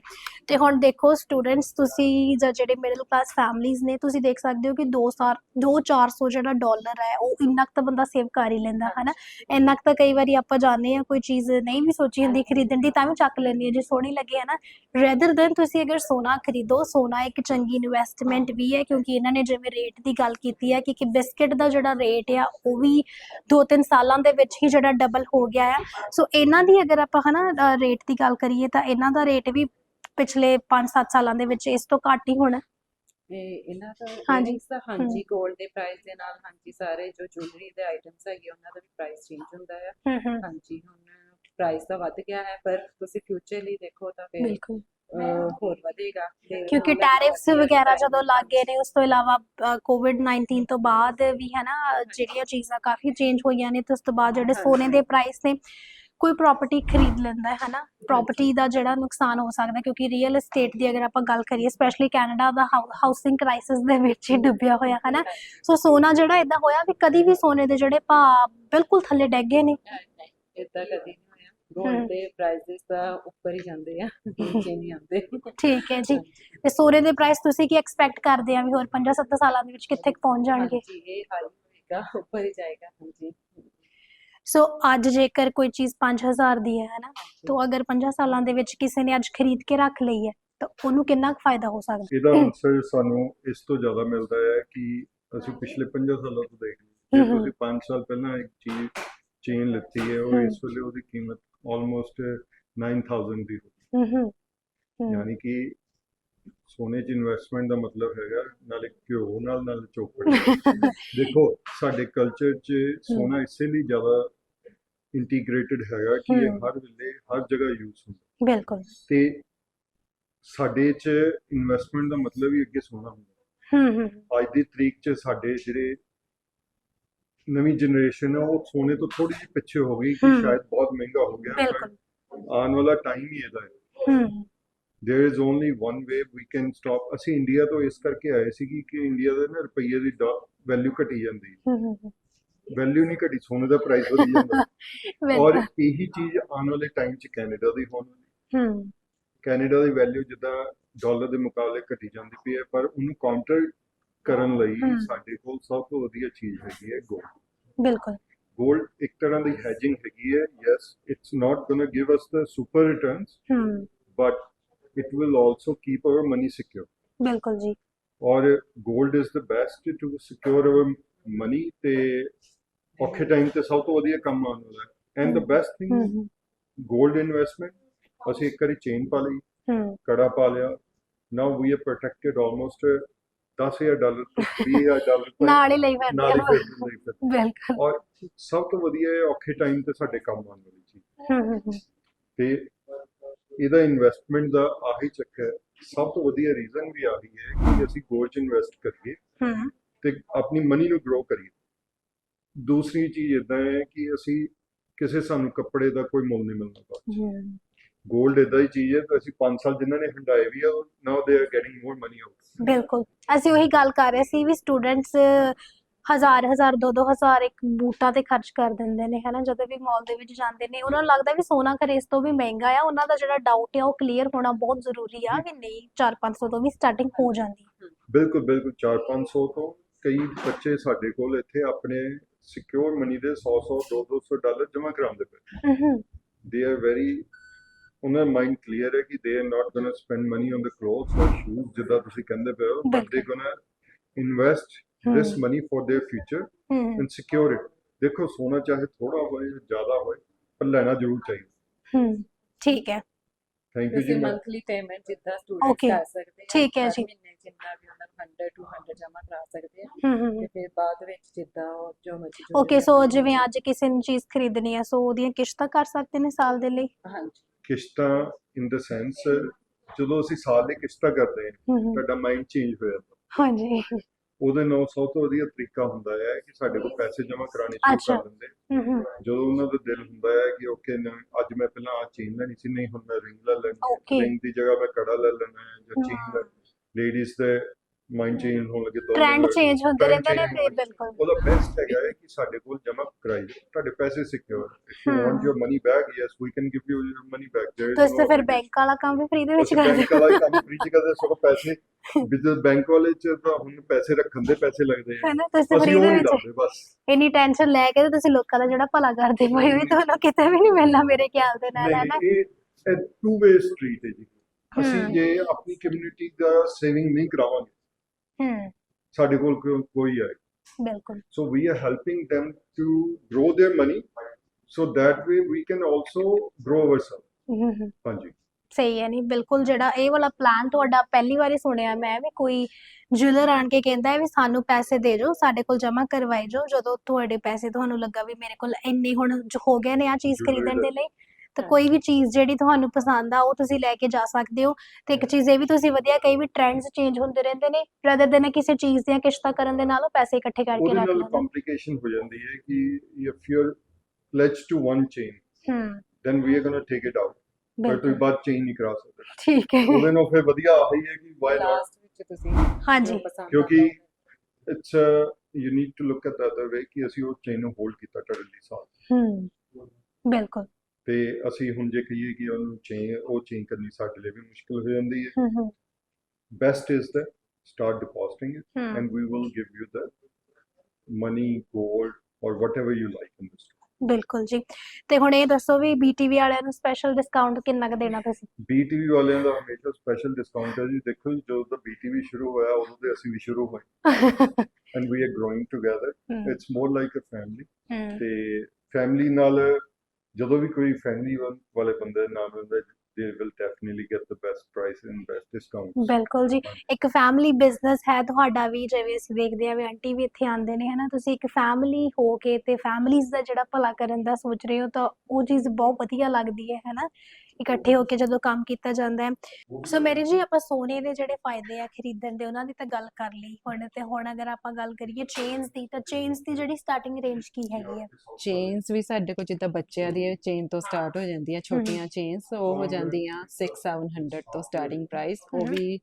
S1: ਤੇ ਹੁਣ ਦੇਖੋ ਸਟੂਡੈਂਟਸ ਤੁਸੀਂ ਜਾਂ ਜਿਹੜੇ ਮਿਡਲ ਕਲਾਸ ਫੈਮਲੀਆਂ ਨੇ, ਤੁਸੀਂ ਦੇਖ ਸਕਦੇ ਹੋ ਕਿ 2 ਸਾਲ 2-400 ਜਿਹੜਾ ਡਾਲਰ ਹੈ, ਉਹ ਇੰਨਾ ਕੁ ਤਾਂ ਬੰਦਾ ਸੇਵ ਕਰ ਹੀ ਲੈਂਦਾ, ਹਨਾ? ਇੰਨਾ ਕੁ ਤਾਂ ਕਈ ਵਾਰੀ ਆਪਾਂ ਜਾਂਦੇ ਆ ਕੋਈ ਚੀਜ਼ ਨਹੀਂ ਵੀ ਸੋਚੀ ਹੁੰਦੀ ਖਰੀਦਣ ਦੀ, ਤਾਂ ਵੀ ਚੱਕ ਲੈਂਦੀ ਹੈ, ਜੇ ਸੋਹਣੀ ਲੱਗੇ, ਹਨਾ? ਰੈਦਰ ਦੈਨ ਤੁਸੀਂ ਅਗਰ ਸੋਨਾ ਖਰੀਦੋ, ਸੋਨਾ ਇੱਕ ਚੰਗੀ ਇਨਵੈਸਟਮੈਂਟ ਵੀ ਹੈ, ਕਿਉਂਕਿ ਇਹਨਾਂ ਨੇ ਜਿਵੇਂ ਰੇਟ ਦੀ ਗੱਲ ਕੀਤੀ ਹੈ ਕਿ ਕਿ ਬਿਸਕਟ ਦਾ ਜਿਹੜਾ ਰੇਟ ਆ, ਉਹ ਵੀ 2-3 ਸਾਲਾਂ ਦੇ ਵਿੱਚ ਹੀ ਜਿਹੜਾ ਡਬਲ ਹੋ ਗਿਆ ਆ। ਸੋ ਇਹਨਾਂ ਦੀ ਅਗਰ ਆਪਾਂ, ਹਨਾ ਰੇਟ ਦੀ ਗੱਲ ਕਰੀਏ, ਤਾਂ ਇਹਨਾਂ ਦਾ ਰੇਟ ਵੀ ਪਿਛਲੇ 5-7 ਸਾਲਾਂ ਦੇ ਵਿੱਚ ਇਸ ਤੋਂ ਘੱਟ ਹੀ ਹੋਣਾ।
S2: ਇਹ ਇਹਨਾਂ ਦਾ
S1: ਹਾਂਜੀ।
S2: ਦਾ ਹਾਂਜੀ 골ਡ ਦੇ ਪ੍ਰਾਈਸ ਦੇ ਨਾਲ ਹਾਂਜੀ ਸਾਰੇ ਜੋ ਜੁਐਲਰੀ ਦੇ ਆਈਟਮਸ ਹੈਗੇ ਉਹਨਾਂ ਦਾ ਵੀ ਪ੍ਰਾਈਸ ਚੇਂਜ ਹੁੰਦਾ ਹੈ ਹਾਂਜੀ ਹੁਣ ਪ੍ਰਾਈਸ ਤਾਂ ਵੱਧ ਗਿਆ ਹੈ ਪਰ ਤੁਸੀਂ ਫਿਊਚਰ ਲਈ ਦੇਖੋ ਤਾਂ ਫਿਰ
S1: ਬਿਲਕੁਲ।
S2: ਹੋਰ ਵਧੇਗਾ।
S1: ਕਿਉਂਕਿ ਟੈਰਿਫਸ ਵਗੈਰਾ ਜਦੋਂ ਲੱਗ ਗਏ ਨੇ ਉਸ ਤੋਂ ਇਲਾਵਾ ਕੋਵਿਡ 19 ਤੋਂ ਬਾਅਦ ਵੀ ਹੈ ਨਾ ਜਿਹੜੀਆਂ ਚੀਜ਼ਾਂ ਕਾਫੀ ਚੇਂਜ ਹੋਈਆਂ ਨੇ ਤੇ ਉਸ ਤੋਂ ਬਾਅਦ ਜਿਹੜੇ ਸੋਨੇ ਦੇ ਪ੍ਰਾਈਸ ਨੇ ਕੋਈ ਪ੍ਰਾਪਰਟੀ ਖਰੀਦ ਲੈਂਦਾ ਹੈ ਹਨਾ? ਪ੍ਰਾਪਰਟੀ ਦਾ ਜਿਹੜਾ ਨੁਕਸਾਨ ਹੋ ਸਕਦਾ ਕਿਉਂਕਿ ਰੀਅਲ ਏਸਟੇਟ ਦੀ ਅਗਰ ਆਪਾਂ ਗੱਲ ਕਰੀਏ ਸਪੈਸ਼ਲੀ ਕੈਨੇਡਾ ਦਾ ਹਾਊਸਿੰਗ ਕ੍ਰਾਈਸਿਸ ਦੇ ਵਿੱਚ ਹੀ ਡੁੱਬਿਆ ਹੋਇਆ ਹੈ ਨਾ ਸੋ ਸੋਨਾ ਜਿਹੜਾ ਇਦਾਂ ਹੋਇਆ ਵੀ ਕਦੀ ਵੀ ਸੋਨੇ ਦੇ ਜਿਹੜੇ ਭਾਅ ਬਿਲਕੁਲ ਥੱਲੇ ਡਿੱਗ ਗਏ ਨੇ।
S2: ਇਦਾਂ ਕਦੀ ਨਹੀਂ ਹੋਇਆ।
S1: ਹਮ।
S2: 골ਡ ਦੇ ਪ੍ਰਾਈਸਿਸ ਤਾਂ ਉੱਪਰ ਹੀ ਜਾਂਦੇ ਆ ਨੀਚੇ ਨਹੀਂ ਆਉਂਦੇ।
S1: ਠੀਕ ਹੈ ਜੀ। ਤੇ ਸੋਨੇ ਦੇ ਪ੍ਰਾਈਸ ਤੁਸੀਂ ਕੀ ਐਕਸਪੈਕਟ ਕਰਦੇ ਆ ਵੀ ਹੋਰ 5-7 ਸਾਲਾਂ ਦੇ ਵਿੱਚ ਕਿੱਥੇ ਪਹੁੰਚ ਜਾਣਗੇ?
S2: ਹਾਂਜੀ ਇਹ ਹਾਈ ਹੋਏਗਾ ਉੱਪਰ ਹੀ ਜਾਏਗਾ ਹਾਂਜੀ।
S1: ਸੋ ਅੱਜ ਜੇਕਰ ਕੋਈ ਚੀਜ਼ 5000 ਦੀ ਹੈ ਹਨਾ ਤਾਂ ਅਗਰ 5 ਸਾਲਾਂ ਦੇ ਵਿੱਚ ਕਿਸੇ ਨੇ ਅੱਜ ਖਰੀਦ ਕੇ ਰੱਖ ਲਈ ਹੈ ਤਾਂ ਉਹਨੂੰ ਕਿੰਨਾ ਕੁ ਫਾਇਦਾ ਹੋ ਸਕਦਾ?
S3: ਇਹਦਾ ਆਨਸਰ ਸਾਨੂੰ ਇਸ ਤੋਂ ਜ਼ਿਆਦਾ ਮਿਲਦਾ ਹੈ ਕਿ ਅਸੀਂ ਪਿਛਲੇ 5 ਸਾਲਾਂ ਤੋਂ ਦੇਖ
S1: ਹਮ।
S3: ਤੁਸੀਂ 5 ਸਾਲ ਪਹਿਲਾਂ ਇੱਕ ਚੀਜ਼ ਚੇਨ ਲਿੱਤੀ ਹੈ ਉਹ। ਇਸ ਵੇਲੇ ਉਹਦੀ ਕੀਮਤ ਆਲਮੋਸਟ 9000 ਦੀ ਹੋ
S1: ਹੂੰ
S3: ਯਾਨੀ ਕਿ ਸੋਨੇ 'ਚ ਇਨਵੈਸਟਮੈਂਟ ਦਾ ਮਤਲਬ ਹੈਗਾ ਨਾਲੇ ਘਿਓ ਨਾਲ ਨਾਲ ਚੋਪੜ। ਦੇਖੋ ਸਾਡੇ ਕਲਚਰ 'ਚ ਸੋਨਾ ਇਸੇ ਲਈ ਜ਼ਿਆਦਾ ਇੰਟੀਗ੍ਰੇਟਡ ਹੈਗਾ ਕਿ ਇਹ
S1: ਹਮ।
S3: ਹਰ ਵੇਲੇ ਹਰ ਜਗ੍ਹਾ ਯੂਜ਼ ਹੁੰਦਾ
S1: ਬਿਲਕੁਲ
S3: ਤੇ ਸਾਡੇ 'ਚ ਇਨਵੈਸਟਮੈਂਟ ਦਾ ਮਤਲਬ ਹੀ ਅੱਗੇ ਸੋਨਾ ਹੁੰਦਾ
S1: ਹੂੰ ਹੂੰ
S3: ਅੱਜ ਦੀ ਤਰੀਕ 'ਚ ਸਾਡੇ ਜਿਹੜੇ ਨਵੀਂ ਜਨਰੇਸ਼ਨ ਹੈ ਉਹ ਸੋਨੇ ਤੋਂ ਥੋੜੀ ਜਿਹੀ ਪਿੱਛੇ ਹੋ ਗਈ ਕਿ
S1: ਹਮ।
S3: ਸ਼ਾਇਦ ਬਹੁਤ ਮਹਿੰਗਾ ਹੋ ਗਿਆ
S1: ਬਿਲਕੁਲ
S3: ਪਰ ਆਉਣ ਵਾਲਾ ਟਾਈਮ ਹੀ ਇਹਦਾ ਹੈ
S1: ਹੂੰ
S3: there is only one way we can stop ਅਸੀਂ ਇੰਡੀਆ ਤੋਂ ਇਸ ਕਰਕੇ ਆਏ ਸੀ ਕਿ ਇੰਡੀਆ ਦੇ ਨਾ ਰੁਪਈਏ ਦੀ ਵੈਲਿਊ ਘਟੀ ਜਾਂਦੀ
S1: ਹੂੰ ਹੂੰ
S3: ਵੈਲਿਊ ਨਹੀਂ ਘਟੀ ਸੋਨੇ ਦਾ ਪ੍ਰਾਈਸ ਵਧੀ ਜਾਂਦਾ। ਔਰ ਇਹੀ ਚੀਜ਼ ਆਉਣ ਵਾਲੇ ਟਾਈਮ 'ਚ ਕੈਨੇਡਾ ਦੀ ਹੋਣ ਵਾਲੀ।
S1: ਹੂੰ।
S3: ਕੈਨੇਡਾ ਦੀ ਵੈਲਿਊ ਜਿੱਦਾਂ ਡਾਲਰ ਦੇ ਮੁਕਾਬਲੇ ਘਟੀ ਜਾਂਦੀ ਪਈ ਹੈ ਪਰ ਉਹਨੂੰ ਕਾਊਂਟਰ ਕਰਨ ਲਈ
S1: ਹਮ।
S3: ਸਾਡੇ ਕੋਲ ਸਭ ਤੋਂ ਵਧੀਆ ਚੀਜ਼ ਹੈਗੀ ਹੈ ਗੋਲਡ
S1: ਬਿਲਕੁਲ।
S3: gold ਇੱਕ ਤਰ੍ਹਾਂ ਦੀ ਹੈਜਿੰਗ ਹੈਗੀ ਹੈ yes it's not gonna give us the super returns
S1: hmm.
S3: But it will also keep our money secure.
S1: ਬਿਲਕੁਲ ਜੀ।
S3: ਔਰ 골ਡ is the best to secure our money ਤੇ ਔਖੇ ਟਾਈਮ ਤੇ ਸਭ ਤੋਂ ਵਧੀਆ ਕੰਮ ਆਉਣ ਵਾਲਾ ਹੈ ਐਂਡ ਦ ਬੈਸਟ ਥਿੰਗ
S1: ਹੂੰ ਹੂੰ।
S3: 골ਡ ਇਨਵੈਸਟਮੈਂਟ ਅਸੀਂ ਇੱਕ ਵਾਰੀ ਚੇਨ ਪਾ ਲਈ ਕੜਾ ਪਾ ਲਿਆ। Now we are protected almost 10000 dollar ਤੋਂ 20000 ਡਾਲਰ
S1: ਨਾਲ ਹੀ ਲਈ ਫਿਰਦੇ
S3: ਨਾਲ ਹੀ
S1: ਆ
S3: ਫਿਰ ਲਈ ਫਿਰ।
S1: ਬਿਲਕੁਲ।
S3: ਔਰ ਸਭ ਤੋਂ ਵਧੀਆ ਹੈ ਔਖੇ ਟਾਈਮ ਤੇ ਸਾਡੇ ਕੰਮ ਆਉਣ ਵਾਲੀ ਚੀਜ਼। ਤੇ ਇਹਦਾ ਇਨਵੈਸਟਮੈਂਟ ਦਾ ਆਹੀ ਚੱਕਰ ਹੈ। ਸਭ ਤੋਂ ਵਧੀਆ ਰੀਜ਼ਨ ਵੀ ਆਹੀ ਹੈ ਕਿ ਅਸੀਂ ਗੋਲਡ ਇਨਵੈਸਟ ਕਰੀਏ
S1: ਹੂੰ।
S3: ਤੇ ਆਪਣੀ ਮਨੀ ਨੂੰ ਗਰੋ ਕਰੀਏ। ਦੂਸਰੀ ਚੀਜ਼ ਇਦਾਂ ਹੈ ਕਿ ਅਸੀਂ ਕਿਸੇ ਸਾਨੂੰ ਕੱਪੜੇ ਦਾ ਕੋਈ ਮੁੱਲ ਨਹੀਂ ਮਿਲਣਾ ਬਾਅਦ ਗੋਲਡ ਇਦਾਂ ਹੀ ਚੀਜ਼ ਹੈ ਕਿ ਅਸੀਂ 5 ਸਾਲ ਜਿਨ੍ਹਾਂ ਨੇ ਹੰਡਾਏ ਵੀ ਆ now they are getting more money out
S1: ਬਿਲਕੁਲ। ਅਸੀਂ ਉਹੀ ਗੱਲ ਕਰ ਰਹੇ ਸੀ ਵੀ ਸਟੂਡੈਂਟਸ ਹਜ਼ਾਰ ਹਜ਼ਾਰ ਦੋ ਦੋ ਹਜ਼ਾਰ ਇੱਕ ਬੂਟਾਂ ਤੇ ਖਰਚ ਕਰ ਦਿੰਦੇ ਨੇ ਹਨਾ? ਜਦੋਂ ਵੀ ਮਾਲ ਦੇ ਵਿੱਚ ਜਾਂਦੇ ਨੇ ਉਹਨਾਂ ਨੂੰ ਲੱਗਦਾ ਵੀ ਸੋਨਾ ਘਰੇ ਇਸ ਤੋਂ ਵੀ ਮਹਿੰਗਾ ਆ ਉਹਨਾਂ ਦਾ ਜਿਹੜਾ ਡਾਊਟ ਆ ਉਹ ਕਲੀਅਰ ਹੋਣਾ ਬਹੁਤ ਜ਼ਰੂਰੀ ਆ ਕਿ ਨਹੀਂ 4-500 ਤੋਂ ਵੀ ਸਟਾਰਟਿੰਗ ਹੋ ਜਾਂਦੀ।
S3: ਬਿਲਕੁਲ ਬਿਲਕੁਲ 4-500 ਤੋਂ ਕਈ ਬੱਚੇ ਸਾਡੇ ਕੋਲ ਇੱਥੇ ਆਪਣੇ ਸਿਕਿਉਰ ਮਨੀ ਦੇ 100-100 200 ਡਾਲਰ ਜਮ੍ਹਾਂ ਕਰਾਉਂਦੇ ਪਏ they are very ਉਹਨਾਂ ਦਾ ਮਾਈਂਡ ਕਲੀਅਰ ਹੈ ਕਿ are not going to spend money on the clothes or shoes ਜਿੱਦਾਂ ਤੁਸੀਂ ਕਹਿੰਦੇ ਪਏ ਹੋ to invest this
S1: ਹੂੰ
S3: money for their future
S1: ਹੂੰ
S3: and secure it ਦੇਖੋ ਸੋਨਾ ਚਾਹੇ ਥੋੜਾ ਹੋਏ ਜਾਂ ਜ਼ਿਆਦਾ ਹੋਏ ਪਰ ਲੈਣਾ ਜ਼ਰੂਰ ਚਾਹੀਦਾ
S1: ਹੂੰ ਠੀਕ ਹੈ
S3: ਥੈਂਕ ਯੂ ਜੀ
S2: ਤੁਸੀਂ
S3: ਮੈਂ
S2: ਮੰਥਲੀ ਪੇਮੈਂਟ ਜਿੱਦਾਂ ਸਟੂਡੈਂਟ
S1: Okay,
S2: ਕਰ ਸਕਦੇ ਆ
S1: ਠੀਕ ਹੈ
S2: ਹਰ
S1: ਜੀ।
S2: ਮਹੀਨੇ ਜਿੰਨਾ ਵੀ ਉਹਨਾਂ ਨੂੰ 100 200 ਜਮ੍ਹਾਂ ਕਰਾ ਸਕਦੇ ਆ।
S1: ਹੂੰ ਹੂੰ
S2: ਤੇ ਫਿਰ ਬਾਅਦ ਵਿੱਚ ਜਿੱਦਾਂ ਉਹ ਜੋ ਮਰਜ਼ੀ ਜੋ
S1: ਓਕੇ
S2: ਵੀ
S1: ਸੋ
S2: ਆਪਣੀ
S1: ਜਿਵੇਂ ਅੱਜ ਕਿਸੇ ਨੇ ਚੀਜ਼ ਖਰੀਦਣੀ ਹੈ ਸੋ ਉਹਦੀਆਂ ਕਿਸ਼ਤਾਂ ਕਰ ਸਕਦੇ ਨੇ ਸਾਲ ਦੇ ਲਈ?
S2: ਹਾਂਜੀ।
S3: ਕਿਸ਼ਤਾਂ ਇਨ ਦ ਸੈਂਸ ਜਦੋਂ ਅਸੀਂ ਸਾਲ ਦੀ ਕਿਸ਼ਤਾਂ ਕਰਦੇ ਹਾਂ
S1: ਹੂੰ ਹੂੰ।
S3: ਤੁਹਾਡਾ ਮਾਈਂਡ ਚੇਂਜ ਹੋ ਜਾਂਦਾ।
S1: ਹਾਂਜੀ।
S3: ਉਹਦੇ ਨਾਲ ਸਭ ਤੋਂ ਵਧੀਆ ਤਰੀਕਾ ਹੁੰਦਾ ਹੈ ਕਿ ਸਾਡੇ ਕੋਲ ਪੈਸੇ ਜਮ੍ਹਾਂ ਕਰਾਣੇ ਸ਼ੁਰੂ। ਕਰ ਦਿੰਦੇ ਜਦੋਂ ਉਹਨਾਂ ਦਾ ਦਿਲ ਹੁੰਦਾ ਹੈ ਕਿ ਓਕੇ ਅੱਜ ਮੈਂ ਪਹਿਲਾਂ ਆ ਚੇਨ ਲੈਣੀ ਸੀ ਨਹੀਂ ਹੁਣ ਮੈਂ ਰਿੰਗ ਲੈ ਲੈਣੀ. ਰਿੰਗ ਦੀ ਜਗ੍ਹਾ ਮੈਂ ਕੜਾ ਲੈ ਲੈਣਾ ਹੈ ਜਾਂ ਚੇਨ ਲੇਡੀਜ਼ ਦੇ ਮਾਈਂਡ ਚੇਂਜ ਹੋਣ ਲੱਗੇ ਦੋ
S1: ਟ੍ਰੈਂਡ। ਚੇਂਜ ਹੁੰਦੇ ਰਹਿੰਦੇ ਨੇ ਫਿਰ। ਬਿਲਕੁਲ
S3: ਉਹਦਾ ਬੈਸਟ ਹੈਗਾ ਹੈ ਕਿ ਸਾਡੇ ਕੋਲ ਜਮ੍ਹਾਂ ਕਰਾਈ। ਤੁਹਾਡੇ ਪੈਸੇ secure if
S1: you.
S3: Want your money back yes we can give you your money back
S1: ਤੁਸੀਂ ਤਾਂ ਫਿਰ ਬੈਂਕ ਵਾਲਾ ਕੰਮ ਵੀ ਫ੍ਰੀ ਦੇ ਵਿੱਚ ਕਰਦੇ
S3: ਬੈਂਕ ਵਾਲਾ ਕੰਮ ਫ੍ਰੀ ਚ ਕਰਦੇ ਸਗੋਂ ਪੈਸੇ ਬਿਜ਼ਨਸ ਬੈਂਕ ਵਾਲੇ ਚ ਤਾਂ ਹੁਣ ਪੈਸੇ ਰੱਖਣ ਦੇ ਪੈਸੇ ਲੱਗਦੇ ਆ
S1: ਹੈ ਨਾ ਤੁਸੀਂ ਫ੍ਰੀ ਦੇ ਵਿੱਚ
S3: ਬਸ
S1: ਇੰਨੀ ਟੈਨਸ਼ਨ ਲੈ ਕੇ ਤੇ ਤੁਸੀਂ ਲੋਕਾਂ ਦਾ ਜਿਹੜਾ ਭਲਾ ਕਰਦੇ ਪਏ ਹੋ ਇਹ ਤੁਹਾਨੂੰ ਕਿਤੇ ਵੀ ਨਹੀਂ ਮਿਲਣਾ ਮੇਰੇ ਖਿਆਲ ਦੇ ਨਾਲ ਹੈ ਨਾ
S3: ਇਹ ਟੂ ਵੇ ਸਟਰੀਟ ਹੈ ਜੀ ਅਸੀਂ। ਜੇ ਆਪਣੀ ਕਮਿਊਨਿਟੀ ਦਾ ਸੇਵਿੰਗ ਨਹੀਂ ਕਰਾਵਾਂਗੇ
S1: ਹੂੰ।
S3: ਸਾਡੇ ਕੋਲ ਕੋਈ ਆਏ
S1: ਬਿਲਕੁਲ।
S3: So we are helping them to grow their money so that way we can also grow ourselves.
S1: ਹੂੰ ਹੂੰ।
S3: ਹਾਂਜੀ।
S1: ਸਹੀ ਹੈ ਨਹੀਂ ਬਿਲਕੁਲ ਜਿਹੜਾ ਇਹ ਵਾਲਾ ਪਲਾਨ ਤੁਹਾਡਾ ਪਹਿਲੀ ਵਾਰੀ ਸੁਣਿਆ ਮੈਂ ਵੀ ਕੋਈ ਜੁਐਲਰ ਆਣ ਕੇ ਕਹਿੰਦਾ ਹੈ ਵੀ ਸਾਨੂੰ ਪੈਸੇ ਦੇ ਦਿਓ ਸਾਡੇ ਕੋਲ ਜਮ੍ਹਾਂ ਕਰਵਾਈ ਜਾਓ ਜਦੋਂ ਤੁਹਾਡੇ ਪੈਸੇ ਤੁਹਾਨੂੰ ਲੱਗਾ ਵੀ ਮੇਰੇ ਕੋਲ ਇੰਨੇ ਹੁਣ ਜੋ ਹੋ ਗਏ ਨੇ ਆ ਚੀਜ਼ ਖਰੀਦਣ ਦਾ। ਲਈ। ਤਾਂ। ਕੋਈ ਵੀ ਚੀਜ਼ ਜਿਹੜੀ ਤੁਹਾਨੂੰ ਪਸੰਦ ਆ ਉਹ ਤੁਸੀਂ ਲੈ ਕੇ ਜਾ ਸਕਦੇ ਹੋ। ਤੇ ਇੱਕ ਚੀਜ਼ ਇਹ ਵੀ ਤੁਸੀਂ ਵਧੀਆ ਕਈ ਵੀ ਟ੍ਰੈਂਡਸ ਚੇਂਜ ਹੁੰਦੇ ਰਹਿੰਦੇ ਨੇ। ਰਦਰ ਦੇਨ ਕਿਸੇ ਚੀਜ਼ ਦੀਆਂ ਕਿਸ਼ਤਾਂ ਕਰਨ ਦੇ ਨਾਲੋਂ ਪੈਸੇ ਇਕੱਠੇ ਕਰਕੇ ਰੱਖ
S3: ਨਾਲ
S1: ਲਓ
S3: complication ਹੋ ਜਾਂਦੀ ਹੈ ਕਿ if you're pledged to one chain
S1: ਹੂੰ।
S3: then we are going to take it out ਪਰ ਤੁਸੀਂ ਬਾਅਦ ਚੇਂਜ ਨਹੀਂ ਕਰਾ ਸਕਦੇ।
S1: ਠੀਕ ਹੈ।
S3: ਉਹਦੇ ਨਾਲ ਫਿਰ ਵਧੀਆ ਆਹੀ ਹੈ ਕਿ not?
S2: ਲਾਸਟ ਵਿੱਚ ਤੁਸੀਂ
S1: ਹਾਂਜੀ।
S3: ਕਿਉਂਕਿ it's you need to look at the other way ਕਿ ਅਸੀਂ ਉਹ ਚੇਨ ਨੂੰ ਹੋਲਡ ਕੀਤਾ ਲਈ ਸਾਲ
S1: ਹੂੰ। ਬਿਲਕੁਲ।
S3: ਤੇ ਅਸੀਂ ਹੁਣ ਜੇ ਕਹੀਏ ਕਿ ਉਹਨੂੰ ਚੇਨ ਉਹ ਚੇਨ ਕਰਨੀ ਸਾਡੇ ਲਈ ਵੀ ਮੁਸ਼ਕਲ ਹੋ ਜਾਂਦੀ ਹੈ
S1: ਹੂੰ ਹੂੰ
S3: best is that start depositing it
S1: ਹੂੰ
S3: and we will give you the money gold or whatever you like in this
S1: ਬਿਲਕੁਲ ਜੀ ਤੇ ਹੁਣ ਇਹ ਦੱਸੋ ਵੀ BTV ਵਾਲਿਆਂ ਨੂੰ ਸਪੈਸ਼ਲ ਡਿਸਕਾਊਂਟ ਕਿੰਨਾ ਕੁ ਦੇਣਾ ਤੁਸੀਂ
S3: BTV ਵਾਲਿਆਂ ਦਾ ਹਮੇਸ਼ਾ ਸਪੈਸ਼ਲ ਡਿਸਕਾਊਂਟ ਹੈ ਜੀ ਦੇਖੋ ਜੀ, ਜਦੋਂ ਦਾ BTV ਸ਼ੁਰੂ ਹੋਇਆ ਉਦੋਂ ਦੇ ਅਸੀਂ ਵੀ ਸ਼ੁਰੂ ਹੋਏ are growing together
S1: ਹੂੰ,
S3: it's more like a family
S1: ਹੂੰ,
S3: ਤੇ ਫੈਮਿਲੀ ਨਾਲ ਜਦੋਂ ਵੀ ਕੋਈ ਫੈਮਿਲੀ ਵਾਲੇ ਬੰਦੇ ਨਾਲ ਹੁੰਦਾ they will definitely get the best price and best discount
S1: ਬਿਲਕੁਲ ਜੀ। ਇੱਕ ਫੈਮਿਲੀ ਬਿਜ਼ਨਸ ਹੈ ਤੁਹਾਡਾ ਵੀ ਜਿਵੇਂ ਅਸੀਂ ਦੇਖਦੇ ਆ ਵੀ ਆਂਟੀ ਵੀ ਇੱਥੇ ਆਉਂਦੇ ਨੇ ਹਨਾ? ਤੁਸੀਂ ਇੱਕ ਫੈਮਿਲੀ ਹੋ ਕੇ ਤੇ ਫੈਮਿਲੀਜ਼ ਦਾ ਜਿਹੜਾ ਭਲਾ ਕਰਨ ਦਾ ਸੋਚ ਰਹੇ ਹੋ ਤਾਂ ਉਹ ਚੀਜ਼ ਬਹੁਤ ਵਧੀਆ ਲੱਗਦੀ ਹੈ ਹਨਾ? ਇਕੱਠੇ ਹੋ ਕੇ ਜਦੋਂ ਕੰਮ ਕੀਤਾ ਜਾਂਦਾ ਹੈ ਸੋ ਮੇਰੇ ਜੀ ਆਪਾਂ ਸੋਨੇ ਦੇ ਜਿਹੜੇ ਫਾਇਦੇ ਆ ਖਰੀਦਣ ਦੇ ਉਹਨਾਂ ਦੀ ਤਾਂ ਗੱਲ ਕਰ ਲਈ ਹੁਣ ਤੇ ਹੁਣ ਅਗਰ ਆਪਾਂ ਗੱਲ ਕਰੀਏ ਚੇਨਸ ਦੀ ਤਾਂ ਚੇਨਸ ਦੀ ਜਿਹੜੀ ਸਟਾਰਟਿੰਗ ਰੇਂਜ ਕੀ ਹੈਗੀ ਹੈ
S2: ਚੇਨਸ ਵੀ ਸਾਡੇ ਕੋਲ ਜਿੱਦਾਂ ਬੱਚਿਆਂ ਦੀ ਚੇਨ ਤੋਂ ਸਟਾਰਟ ਹੋ ਜਾਂਦੀਆਂ ਛੋਟੀਆਂ ਚੇਨਸ ਉਹ ਹੋ ਜਾਂਦੀਆਂ 6-700 ਤੋਂ ਸਟਾਰਟਿੰਗ ਪ੍ਰਾਈਸ ਉਹ। ਵੀ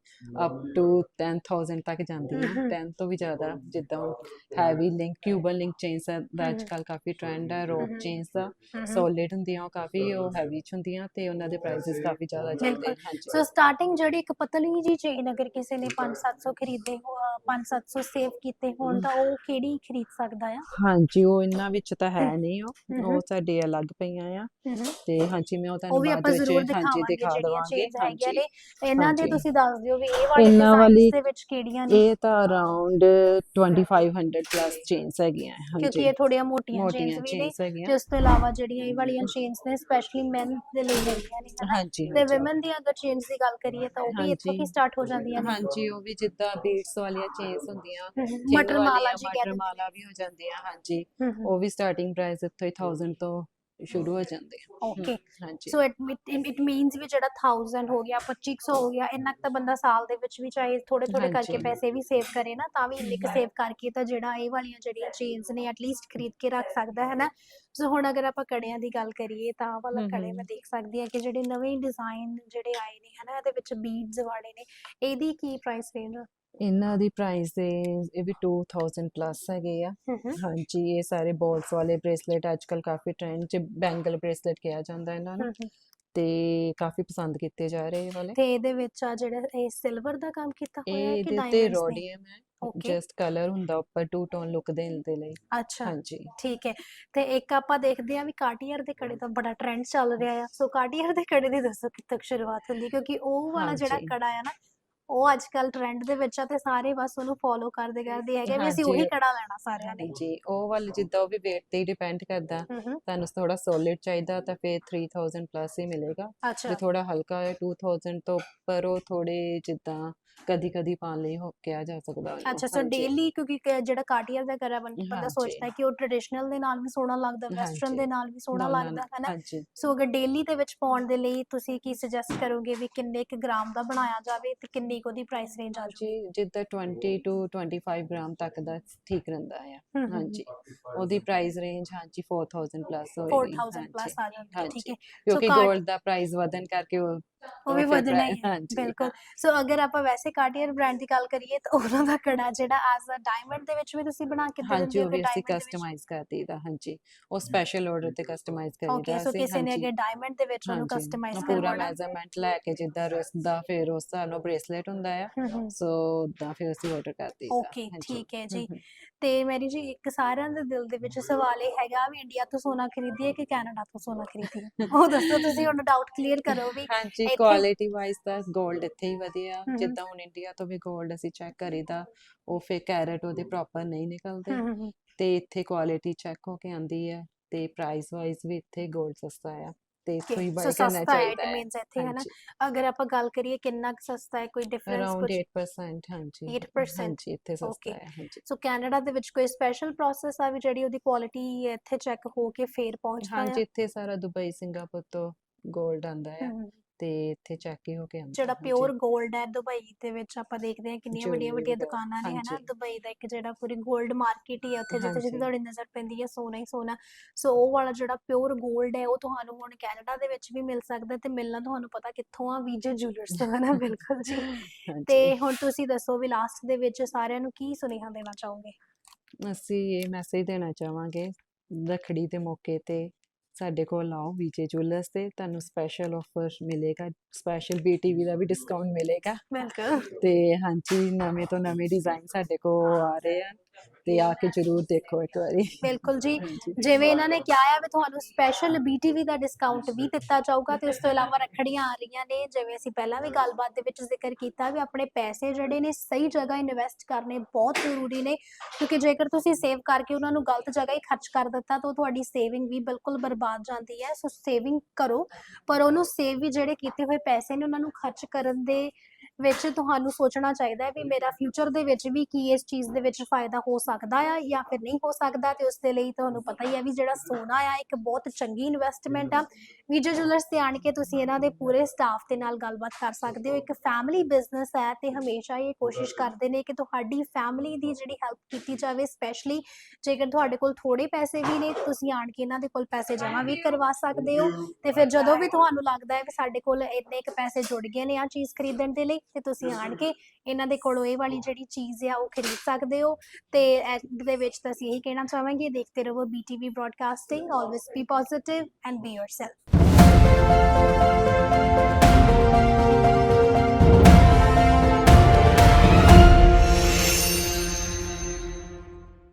S2: ਅਪ ਟੂ 10000 ਤੱਕ ਜਾਂਦੀਆਂ
S1: ਹਮ।
S2: 10 ਤੋਂ ਵੀ ਜ਼ਿਆਦਾ ਜਿੱਦਾਂ heavy link Cuban link chains ਦਾ ਅੱਜ
S1: ਹਮ।
S2: ਕੱਲ ਕਾਫੀ ਟ੍ਰੈਂਡ ਹੈ। ਰੋਪ ਚੇਨਸ ਦਾ। ਸੋਲਿਡ ਹੁੰਦੀਆਂ ਉਹ ਕਾਫੀ ਉਹ ਹੈਵੀ ਚ ਹੁੰਦੀਆਂ ਤੇ ਉਹਨਾਂ ਦੇ ਪ੍ਰਾਈਸਸ ਕਾਫੀ ਜ਼ਿਆਦਾ
S1: ਬਿਲਕੁਲ।
S2: ਹਨ
S1: ਸੋ ਸਟਾਰਟਿੰਗ ਜਿਹੜੀ ਇੱਕ ਪਤਲੀ ਜੀ ਚੇਨ ਅਗਰ ਕਿਸੇ ਨੇ 5-700 ਖਰੀਦੇ ਹੋ- 5-700 ਸੇਵ ਕੀਤੇ ਹੋਣ ਤਾਂ ਉਹ ਕਿਹੜੀ ਖਰੀਦ ਸਕਦਾ ਆ?
S2: ਹਾਂਜੀ ਉਹ ਇਹਨਾਂ ਵਿੱਚ ਤਾਂ ਹੈ ਨਹੀਂ ਉਹ। ਉਹ ਸਾਡੇ ਅਲੱਗ ਪਈਆਂ ਆ। ਤੇ ਹਾਂਜੀ ਮੈਂ ਉਹ
S1: ਉਹ
S2: ਤੁਹਾਨੂੰ
S1: ਵੀ
S2: ਬਾਅਦ
S1: ਆਪਾਂ
S2: ਵਿੱਚ
S1: ਜ਼ਰੂਰ
S2: ਹਾਂਜੀ
S1: ਦਿਖਾਵਾਂਗੇ
S2: ਦਿਖਾ
S1: ਜਿਹੜੀਆਂ
S2: ਦਵਾਂਗੇ।
S1: ਚੇਂਜ ਹੈਗੀਆਂ
S2: ਹਾਂਜੀ
S1: ਇਹਨਾਂ ਦੇ
S2: ਹਾਂਜੀ।
S1: ਤੁਸੀਂ ਦੱਸ ਦਿਓ ਵੀ ਇਹ ਵਾਲੇ
S2: ਇਹਨਾਂ ਵਾਲੀ-
S1: ਦੇ ਵਿੱਚ ਕਿਹੜੀਆਂ ਨੇ?
S2: ਇਹ ਤਾਂ ਅਰਾਊਂਡ 2500 ਪਲੱਸ ਚੇਨਸ ਹੈਗੀਆਂ ਹੈ,
S1: ਕਿਉਂਕਿ
S2: ਹਾਂਜੀ
S1: ਇਹ ਥੋੜੀਆਂ ਮੋਟੀਆਂ
S2: ਮੋਟੀਆਂ
S1: ਵੀ ਨੇ।
S2: ਚੇਨਸ
S1: ਤੇ
S2: ਹੈਗੀਆਂ
S1: ਉਸ ਤੋਂ ਇਲਾਵਾ ਜਿਹੜੀਆਂ ਇਹ ਵਾਲੀਆਂ ਚੇਨਸ ਨੇ ਸਪੈਸ਼ਲੀ ਮੈਨ ਦੇ ਲਈ ਹੈਗੀਆਂ। ਨੇ ਹਨਾ?
S2: ਹਾਂਜੀ
S1: ਤੇ
S2: ਹਾਂਜੀ।
S1: ਔਮਨ ਦੀਆਂ ਅਗਰ ਚੇਨਸ ਦੀ ਗੱਲ ਕਰੀਏ ਤਾਂ ਉਹ ਵੀ ਇੱਥੋਂ ਹੀ
S2: ਹਾਂਜੀ।
S1: ਸਟਾਰਟ ਹੋ ਜਾਂਦੀਆਂ ਨੇ?
S2: ਹਾਂਜੀ ਉਹ ਵੀ ਜਿੱਦਾਂ ਬੀਟਸ ਵਾਲੀਆਂ ਚੇਨਸ ਹੁੰਦੀਆਂ chain
S1: ਮਟਰ ਮਾਲਾ ਜੀ ਕਹਿ
S2: ਮਟਰ
S1: ਦਿੰਦੇ
S2: ਮਾਲਾ ਵੀ ਹੋ ਜਾਂਦੀਆਂ ਹਾਂਜੀ।
S1: ਨੇ
S2: ਉਹ ਵੀ ਸਟਾਰਟਿੰਗ ਪ੍ਰਾਈਸ ਇੱਥੋਂ ਹੀ 1000 ਤੋਂ ਸ਼ੁਰੂ ਹੋ ਜਾਂਦੇ ਆ।
S1: ਓਕੇ
S2: ਹਾਂਜੀ।
S1: So it it means we ਜਿਹੜਾ 1000 ਹੋ ਗਿਆ 2500 ਹੋ ਗਿਆ ਇੰਨਾ ਤਾਂ ਬੰਦਾ ਸਾਲ ਦੇ ਵਿੱਚ ਵੀ ਚਾਹੇ ਥੋੜੇ ਥੋੜੇ ਕਰਕੇ। ਪੈਸੇ ਵੀ ਸੇਵ ਕਰੇ ਨਾ ਤਾਂ ਵੀ ਇੰਨੇ ਕੁ ਸੇਵ ਕਰਕੇ ਤਾਂ ਜਿਹੜਾ ਇਹ ਵਾਲੀਆਂ ਜਿਹੜੀਆਂ ਚੇਨਸ ਨੇ ਐਟਲੀਸਟ ਖਰੀਦ ਕੇ ਰੱਖ ਸਕਦਾ ਹੈ ਨਾ? ਸੋ ਹੁਣ ਅਗਰ ਆਪਾਂ ਕੜਿਆਂ ਦੀ ਗੱਲ ਕਰੀਏ ਤਾਂ ਵਾਲਾ ਕੜੇ। ਮੈਂ ਦੇਖ ਸਕਦੀ ਹਾਂ ਕਿ ਜਿਹੜੇ ਨਵੇਂ ਡਿਜ਼ਾਈਨ ਜਿਹੜੇ ਆਏ ਨੇ ਹਨਾ ਇਹਦੇ ਵਿੱਚ ਬੀਡਸ ਵਾਲੇ ਨੇ ਇਹਦੀ ਕੀ ਪ੍ਰਾਈਸ ਰੇਂਜ ਆ?
S2: ਇਹਨਾਂ ਦੀ ਪ੍ਰਾਈਸ ਦੇ ਇਹ ਵੀ 2000 ਪਲੱਸ ਹੈਗੇ ਆ। ਹਾਂਜੀ ਇਹ ਸਾਰੇ ਬਾਲਸ ਵਾਲੇ ਬ੍ਰੇਸਲੇਟ ਅੱਜਕੱਲ ਕਾਫੀ ਟ੍ਰੈਂਡ 'ਚ ਬੈਂਗਲ ਬ੍ਰੇਸਲੇਟ ਕਿਹਾ ਜਾਂਦਾ ਇਹਨਾਂ ਨੂੰ। ਤੇ ਕਾਫੀ ਪਸੰਦ ਕੀਤੇ ਜਾ ਰਹੇ ਇਹ ਵਾਲੇ।
S1: ਤੇ ਇਹਦੇ ਵਿੱਚ ਆ ਜਿਹੜਾ ਇਹ ਸਿਲਵਰ ਦਾ ਕੰਮ ਕੀਤਾ ਹੋਇਆ ਹੈ ਕਿ
S2: ਇਹਦੇ ਤੇ
S1: ਡਾਇਮੰਡਸ ਨੇ?
S2: ਰੋਡੀਅਮ ਹੈ. ਜਸਟ ਕਲਰ ਹੁੰਦਾ ਉੱਪਰ ਟੂ ਟੋਨ ਲੁੱਕ ਦੇਣ ਦੇ ਲਈ।
S1: ਅੱਛਾ
S2: ਹਾਂਜੀ।
S1: ਠੀਕ ਹੈ। ਤੇ ਇੱਕ ਆਪਾਂ ਦੇਖਦੇ ਹਾਂ ਵੀ ਕਾਰਟੀਅਰ ਦੇ ਕੜੇ ਦਾ ਬੜਾ ਟ੍ਰੈਂਡ ਚੱਲ ਰਿਹਾ ਆ। ਸੋ ਕਾਰਟੀਅਰ ਦੇ ਕੜੇ ਦੀ ਦੱਸੋ ਕਿੱਥੋਂ ਸ਼ੁਰੂਆਤ ਹੁੰਦੀ? ਕਿਉਂਕਿ ਉਹ ਵਾਲਾ ਜਿਹੜਾ। ਕੜਾ ਆ ਨਾ ਉਹ ਅੱਜ ਕੱਲ ਟ੍ਰੈਂਡ ਦੇ ਵਿੱਚ ਆ ਤੇ ਸਾਰੇ ਬਸ ਉਹਨੂੰ ਫੋਲੋ ਕਰਦੇ ਕਰਦੇ ਹੈਗੇ ਵੀ ਅਸੀਂ ਉਹੀ। ਕੜਾ ਲੈਣਾ ਸਾਰਿਆਂ ਨੇ।
S2: ਜੀ ਉਹ ਵਾਲੇ ਜਿੱਦਾਂ ਉਹ ਵੀ weight ਤੇ ਡਿਪੈਂਡ ਕਰਦਾ। ਤੁਹਾਨੂੰ ਥੋੜਾ ਸੋਲਿਡ ਚਾਹੀਦਾ ਤਾਂ ਫਿਰ 3000 ਪਲੱਸ ਹੀ ਮਿਲੇਗਾ। ਜੇ ਥੋੜਾ ਹਲਕਾ ਹੈ 2000 ਤੋਂ ਉੱਪਰ ਉਹ ਥੋੜੇ ਜਿੱਦਾਂ ਕਦੀ ਕਦੀ ਪਾਉਣ ਲਈ ਹੋ ਕਿਹਾ ਜਾ ਸਕਦਾ ਉਹਨੂੰ
S1: ਅੱਛਾ ਸੋ
S2: ਹਾਂਜੀ।
S1: ਡੇਲੀ ਕਿਉਂਕਿ ਕ- ਜਿਹੜਾ ਕਾਰਟੀਅਰ ਦਾ ਬੰ- ਬੰਦਾ
S2: ਹਾਂਜੀ।
S1: ਸੋਚਦਾ ਹੈ ਕਿ ਉਹ ਟ੍ਰੈਡੀਸ਼ਨਲ ਦੇ ਨਾਲ ਵੀ ਸੋਹਣਾ ਲੱਗਦਾ ਵੈਸਟਰਨ
S2: ਹਾਂਜੀ।
S1: ਦੇ ਨਾਲ ਵੀ ਸੋਹਣਾ
S2: ਦੋਨਾਂ
S1: ਲੱਗਦਾ ਹੈ ਨਾ
S2: ਹਾਂਜੀ
S1: ਸੋ ਅਗਰ ਡੇਲੀ ਦੇ ਵਿੱਚ ਪਾਉਣ ਦੇ ਲਈ ਤੁਸੀਂ ਕੀ ਸੁਜੈਸਟ ਕਰੋਗੇ ਵੀ ਕਿੰਨੇ ਕੁ ਗ੍ਰਾਮ ਦਾ ਬਣਾਇਆ ਜਾਵੇ ਤੇ ਕਿੰਨੀ ਕੁ ਉਹਦੀ ਪ੍ਰਾਈਸ ਰੇਂਜ ਆ
S2: ਜੀ ਜਿੱਦਾਂ 20 ਤੋਂ 25 ਗ੍ਰਾਮ ਤੱਕ ਦਾ ਠੀਕ ਰਹਿੰਦਾ ਆ
S1: ਜਾਵੇ
S2: ਹਾਂਜੀ ਉਹਦੀ ਪ੍ਰਾਈਸ ਰੇਂਜ ਹਾਂਜੀ 4000 ਪਲੱਸ ਹੋਏਗੀ
S1: 4000 ਪਲੱਸ ਆ ਜਾਂਦਾ ਠੀਕ
S2: ਹਾਂਜੀ।
S1: ਹੈ
S2: ਕਿਉਂਕਿ ਡ ਦਾ ਪ੍ਰਾਈਸ ਵਧਣ ਕਰਕੇ ਉਹ
S1: ਉਹ ਵੀ ਵਧਣਾ ਹੀ।
S2: ਹਾਂਜੀ।
S1: ਬਿਲਕੁਲ। ਸੋ ਅਗਰ ਆਪਾਂ ਵੈਸੇ ਕਾਰਟੀਅਰ ਬ੍ਰਾਂਡ ਦੀ ਗੱਲ ਕਰੀਏ ਤਾਂ ਉਹਨਾਂ ਦਾ ਕੜਾ ਜਿਹੜਾ ਐਜ਼ ਅ ਡਾਇਮੰਡ ਦੇ ਵਿੱਚ ਵੀ ਤੁਸੀਂ ਬਣਾ ਕੇ ਦੇ
S2: ਹਾਂਜੀ
S1: ਦਿੰਦੇ ਹੋ ਕਿ
S2: ਅਸੀਂ
S1: ਦੇ
S2: ਕਸਟਮਾਈਜ਼ ਕਰ ਦਈਦਾ ਹਾਂਜੀ। ਉਹ ਸਪੈਸ਼ਲ ਆਰਡਰ ਤੇ ਕਸਟਮਾਈਜ਼
S1: ਓਕੇ
S2: ਕਰੀਦਾ
S1: ਸੋ ਕਿਸੇ ਨੇ
S2: ਹਾਂਜੀ।
S1: ਅਗਰ ਡਾਇਮੰਡ ਦੇ ਵਿੱਚ ਉਹਨੂੰ
S2: ਹਾਂਜੀ,
S1: ਕਸਟਮਾਈਜ਼
S2: ਉਹ ਪੂਰਾ
S1: ਕਰਵਾਉਣਾ
S2: ਮੈਜ਼ਰਮੈਂਟ ਲੈ ਕੇ ਜਿੱਦਾਂ ਰਿਸਕ ਦਾ ਫਿਰ ਉਸ ਹਿਸਾਬ ਨਾਲ ਬ੍ਰੇਸਲੇਟ ਹੁੰਦਾ ਆ। ਸੋ ਉਦਾਂ ਫਿਰ ਅਸੀਂ ਆਰਡਰ ਕਰ ਦਈਦਾ।
S1: ਓਕੇ
S2: ਹਾਂਜੀ।
S1: ਠੀਕ ਹੈ ਜੀ। ਤੇ ਮੈਰੀ ਜੀ ਇੱਕ ਸਾਰਿਆਂ ਦੇ ਦਿਲ ਦੇ ਵਿੱਚ ਸਵਾਲ ਇਹ ਹੈਗਾ ਵੀ ਇੰਡੀਆ ਤੋਂ ਸੋਨਾ ਖਰੀਦੀਏ ਕਿ ਕੈਨੇਡਾ ਤੋਂ ਸੋਨਾ ਖਰੀਦੀਏ? ਉਹ ਦੱਸੋ ਤੁਸੀਂ ਹੁਣ ਡਾਊਟ ਕਲੀਅਰ ਕਰੋ ਵੀ
S2: ਹਾਂਜੀ।
S1: ਇੱਥੇ
S2: ਕੁਆਲਿਟੀ ਵਾਈਜ਼ ਤਾਂ 골ਡ ਇੱਥੇ ਹੀ ਵਧੀਆ। ਜਿੱਦਾਂ ਹੁਣ ਇੰਡੀਆ ਤੋਂ ਵੀ 골ਡ ਅਸੀਂ ਚੈੱਕ ਕਰੀਦਾ ਉਹ ਫੇ ਕੈਰਟ ਉਹਦੇ ਪ੍ਰੋਪਰ ਨਹੀਂ ਨਿਕਲਦੇ। ਤੇ ਇੱਥੇ ਕੁਆਲਿਟੀ ਚੈੱਕ ਹੋ ਕੇ ਆਂਦੀ ਹੈ ਤੇ ਪ੍ਰਾਈਸ ਵਾਈਜ਼ ਵੀ ਇੱਥੇ 골ਡ ਸਸਤਾ ਆ। ਤੇ ਇੱਥੋਂ ਹੀ ਬਾਈ ਕਰਨਾ ਚਾਹੀਦਾ ਹੈ।
S1: ਮੀਨਸ ਇੱਥੇ ਹੈ ਨਾ? ਅਗਰ ਆਪਾਂ ਗੱਲ ਕਰੀਏ ਕਿੰਨਾ ਸਸਤਾ ਹੈ ਕੋਈ ਡਿਫਰੈਂਸ ਕੁਝ
S2: 8% ਹਾਂਜੀ।
S1: 8%
S2: ਜੀ ਇੱਥੇ ਸਸਤਾ ਹੈ ਹਾਂਜੀ।
S1: ਸੋ ਕੈਨੇਡਾ ਦੇ ਵਿੱਚ ਕੋਈ ਸਪੈਸ਼ਲ ਪ੍ਰੋਸੈਸ ਆ ਵੀ ਜਿਹੜੀ ਉਹਦੀ ਕੁਆਲਿਟੀ ਇੱਥੇ ਚੈੱਕ ਹੋ ਕੇ ਫੇਰ ਪਹੁੰਚਦਾ ਹੈ ਹਾਂਜੀ
S2: ਇੱਥੇ ਸਾਰਾ ਦੁਬਈ ਸਿੰਗਾਪੁਰ ਤੋਂ 골ਡ ਆਂਦਾ
S1: ਹੈ।
S2: ਤੇ ਇੱਥੇ ਚੈੱਕ ਹੀ ਹੋ ਕੇ
S1: ਜਿਹੜਾ ਪਿਓਰ 골ਡ ਹੈ ਦੁਬਈ ਦੇ ਵਿੱਚ ਆਪਾਂ ਦੇਖਦੇ ਹਾਂ ਕਿੰਨੀਆਂ ਵੱਡੀਆਂ ਵੱਡੀਆਂ ਦੁਕਾਨਾਂ ਨੇ ਹਨਾ ਦੁਬਈ ਦਾ ਇੱਕ ਜਿਹੜਾ ਪੂਰੀ 골ਡ ਮਾਰਕੀਟ ਹੀ ਹੈ ਉੱਥੇ ਜਿੱਥੇ ਜਿੱਥੇ ਤੁਹਾਡੀ ਨਜ਼ਰ ਪੈਂਦੀ ਹੈ ਸੋਨਾ ਹੀ ਸੋਨਾ। ਸੋ ਉਹ ਵਾਲਾ ਜਿਹੜਾ ਪਿਓਰ 골ਡ ਹੈ ਉਹ ਤੁਹਾਨੂੰ ਹੁਣ ਕੈਨੇਡਾ ਦੇ ਵਿੱਚ ਵੀ ਮਿਲ ਸਕਦਾ ਤੇ ਮਿਲਣਾ ਤੁਹਾਨੂੰ ਪਤਾ ਕਿੱਥੋਂ ਆ ਵੀਜੇ ਜੁਐਲਰਸ ਤੋਂ ਹਨਾ ਬਿਲਕੁਲ ਜੀ। ਤੇ ਹੁਣ ਤੁਸੀਂ ਦੱਸੋ ਵੀ ਲਾਸਟ ਦੇ ਵਿੱਚ ਸਾਰਿਆਂ ਨੂੰ ਕੀ ਸੁਨੇਹਾ ਦੇਣਾ ਚਾਹੋਗੇ?
S2: ਅਸੀਂ ਇਹ ਮੈਸੇਜ ਦੇਣਾ ਚਾਹਾਂਗੇ ਰਖੜੀ ਦੇ ਮੌਕੇ ਤੇ ਸਾਡੇ ਕੋਲ ਆਓ ਵੀਜੇ ਜੁਐਲਰਸ ਤੇ ਤੁਹਾਨੂੰ ਸਪੈਸ਼ਲ ਆਫਰ ਮਿਲੇਗਾ ਸਪੈਸ਼ਲ ਬੀਟੀਵੀ ਦਾ ਵੀ ਡਿਸਕਾਊਂਟ ਮਿਲੇਗਾ।
S1: ਬਿਲਕੁਲ।
S2: ਤੇ ਹਾਂਜੀ ਨਵੇਂ ਤੋਂ ਨਵੇਂ ਡਿਜ਼ਾਈਨ ਸਾਡੇ ਕੋਲ ਆ ਰਹੇ ਆ। ਤੇ ਆ ਕੇ ਜਰੂਰ ਦੇਖੋ ਇੱਕ ਵਾਰੀ।
S1: ਬਿਲਕੁਲ ਜੀ। ਜਿਵੇਂ ਇਹਨਾਂ ਨੇ ਕਿਹਾ ਹੈ ਵੀ ਤੁਹਾਨੂੰ ਸਪੈਸ਼ਲ BTV ਦਾ ਡਿਸਕਾਊਂਟ ਵੀ ਦਿੱਤਾ ਜਾਊਗਾ ਤੇ ਉਸ ਤੋਂ ਇਲਾਵਾ ਰੱਖੜੀਆਂ ਆ ਰਹੀਆਂ ਨੇ। ਜਿਵੇਂ ਅਸੀਂ ਪਹਿਲਾਂ ਵੀ ਗੱਲਬਾਤ ਦੇ ਵਿੱਚ ਜ਼ਿਕਰ ਕੀਤਾ ਵੀ ਆਪਣੇ ਪੈਸੇ ਜਿਹੜੇ ਨੇ ਸਹੀ ਜਗ੍ਹਾ ਇਨਵੈਸਟ ਕਰਨੇ ਬਹੁਤ ਜ਼ਰੂਰੀ ਨੇ। ਕਿਉਂਕਿ ਜੇਕਰ ਤੁਸੀਂ ਸੇਵ ਕਰਕੇ ਉਹਨਾਂ ਨੂੰ ਗਲਤ ਜਗ੍ਹਾ ਹੀ ਖਰਚ ਕਰ ਦਿੱਤਾ ਤਾਂ ਤੁਹਾਡੀ ਸੇਵਿੰਗ ਵੀ ਬਿਲਕੁਲ ਬਰਬਾਦ ਜਾਂਦੀ ਹੈ। ਸੋ ਸੇਵਿੰਗ ਕਰੋ। ਪਰ ਉਹਨੂੰ ਸੇਵ ਵੀ ਜਿਹੜੇ ਕੀਤੇ ਹੋਏ ਪੈਸੇ ਨੇ ਉਹਨਾਂ ਨੂੰ ਖਰਚ ਕਰਨ ਦੇ ਵਿੱਚ ਤੁਹਾਨੂੰ ਸੋਚਣਾ ਚਾਹੀਦਾ ਹੈ ਵੀ ਮੇਰਾ ਫਿਊਚਰ ਦੇ ਵਿੱਚ ਵੀ ਕੀ ਇਸ ਚੀਜ਼ ਦੇ ਵਿੱਚ ਫਾਇਦਾ ਹੋ ਸਕਦਾ ਆ ਜਾਂ ਫਿਰ ਨਹੀਂ ਹੋ ਸਕਦਾ ਤੇ ਉਸ ਦੇ ਲਈ ਤੁਹਾਨੂੰ ਪਤਾ ਹੀ ਹੈ ਵੀ ਜਿਹੜਾ ਸੋਨਾ ਆ ਇੱਕ ਬਹੁਤ ਚੰਗੀ ਇਨਵੈਸਟਮੈਂਟ ਆ। ਵਿਜੇ ਜੁਐਲਰਸ ਤੇ ਆਣ ਕੇ ਤੁਸੀਂ ਇਹਨਾਂ ਦੇ ਪੂਰੇ ਸਟਾਫ ਦੇ ਨਾਲ ਗੱਲਬਾਤ ਕਰ ਸਕਦੇ ਹੋ। ਇੱਕ ਫੈਮਿਲੀ ਬਿਜ਼ਨਸ ਹੈ ਤੇ ਹਮੇਸ਼ਾ ਇਹ ਕੋਸ਼ਿਸ਼ ਕਰਦੇ ਨੇ ਕਿ ਤੁਹਾਡੀ ਫੈਮਿਲੀ ਦੀ ਜਿਹੜੀ ਹੈਲਪ ਕੀਤੀ ਜਾਵੇ ਸਪੈਸ਼ਲੀ ਜੇਕਰ ਤੁਹਾਡੇ ਕੋਲ ਥੋੜੇ ਪੈਸੇ ਵੀ ਨੇ ਤੁਸੀਂ ਆਣ ਕੇ ਇਹਨਾਂ ਦੇ ਕੋਲ ਪੈਸੇ ਜਮ੍ਹਾਂ ਵੀ ਕਰਵਾ ਸਕਦੇ ਹੋ। ਤੇ ਫਿਰ ਜਦੋਂ ਵੀ ਤੁਹਾਨੂੰ ਲੱਗਦਾ ਹੈ ਕਿ ਸਾਡੇ ਕੋਲ ਇੰਨੇ ਕੁ ਪੈਸੇ ਜੁੜ ਗਏ ਨੇ ਆ ਚੀਜ਼ ਖਰੀਦਣ ਦੇ ਲਈ ਤੇ ਤੁਸੀਂ ਆਣ ਕੇ ਇਹਨਾਂ ਦੇ ਕੋਲੋਂ ਇਹ ਵਾਲੀ ਜਿਹੜੀ ਚੀਜ਼ ਆ ਉਹ ਖਰੀਦ ਸਕਦੇ ਹੋ ਤੇ ਐਂਡ ਦੇ ਵਿੱਚ ਤਾਂ ਅਸੀਂ ਇਹੀ ਕਹਿਣਾ ਚਾਹਾਂਗੇ ਦੇਖਦੇ ਰਹੋ BTV broadcasting always be positive and be yourself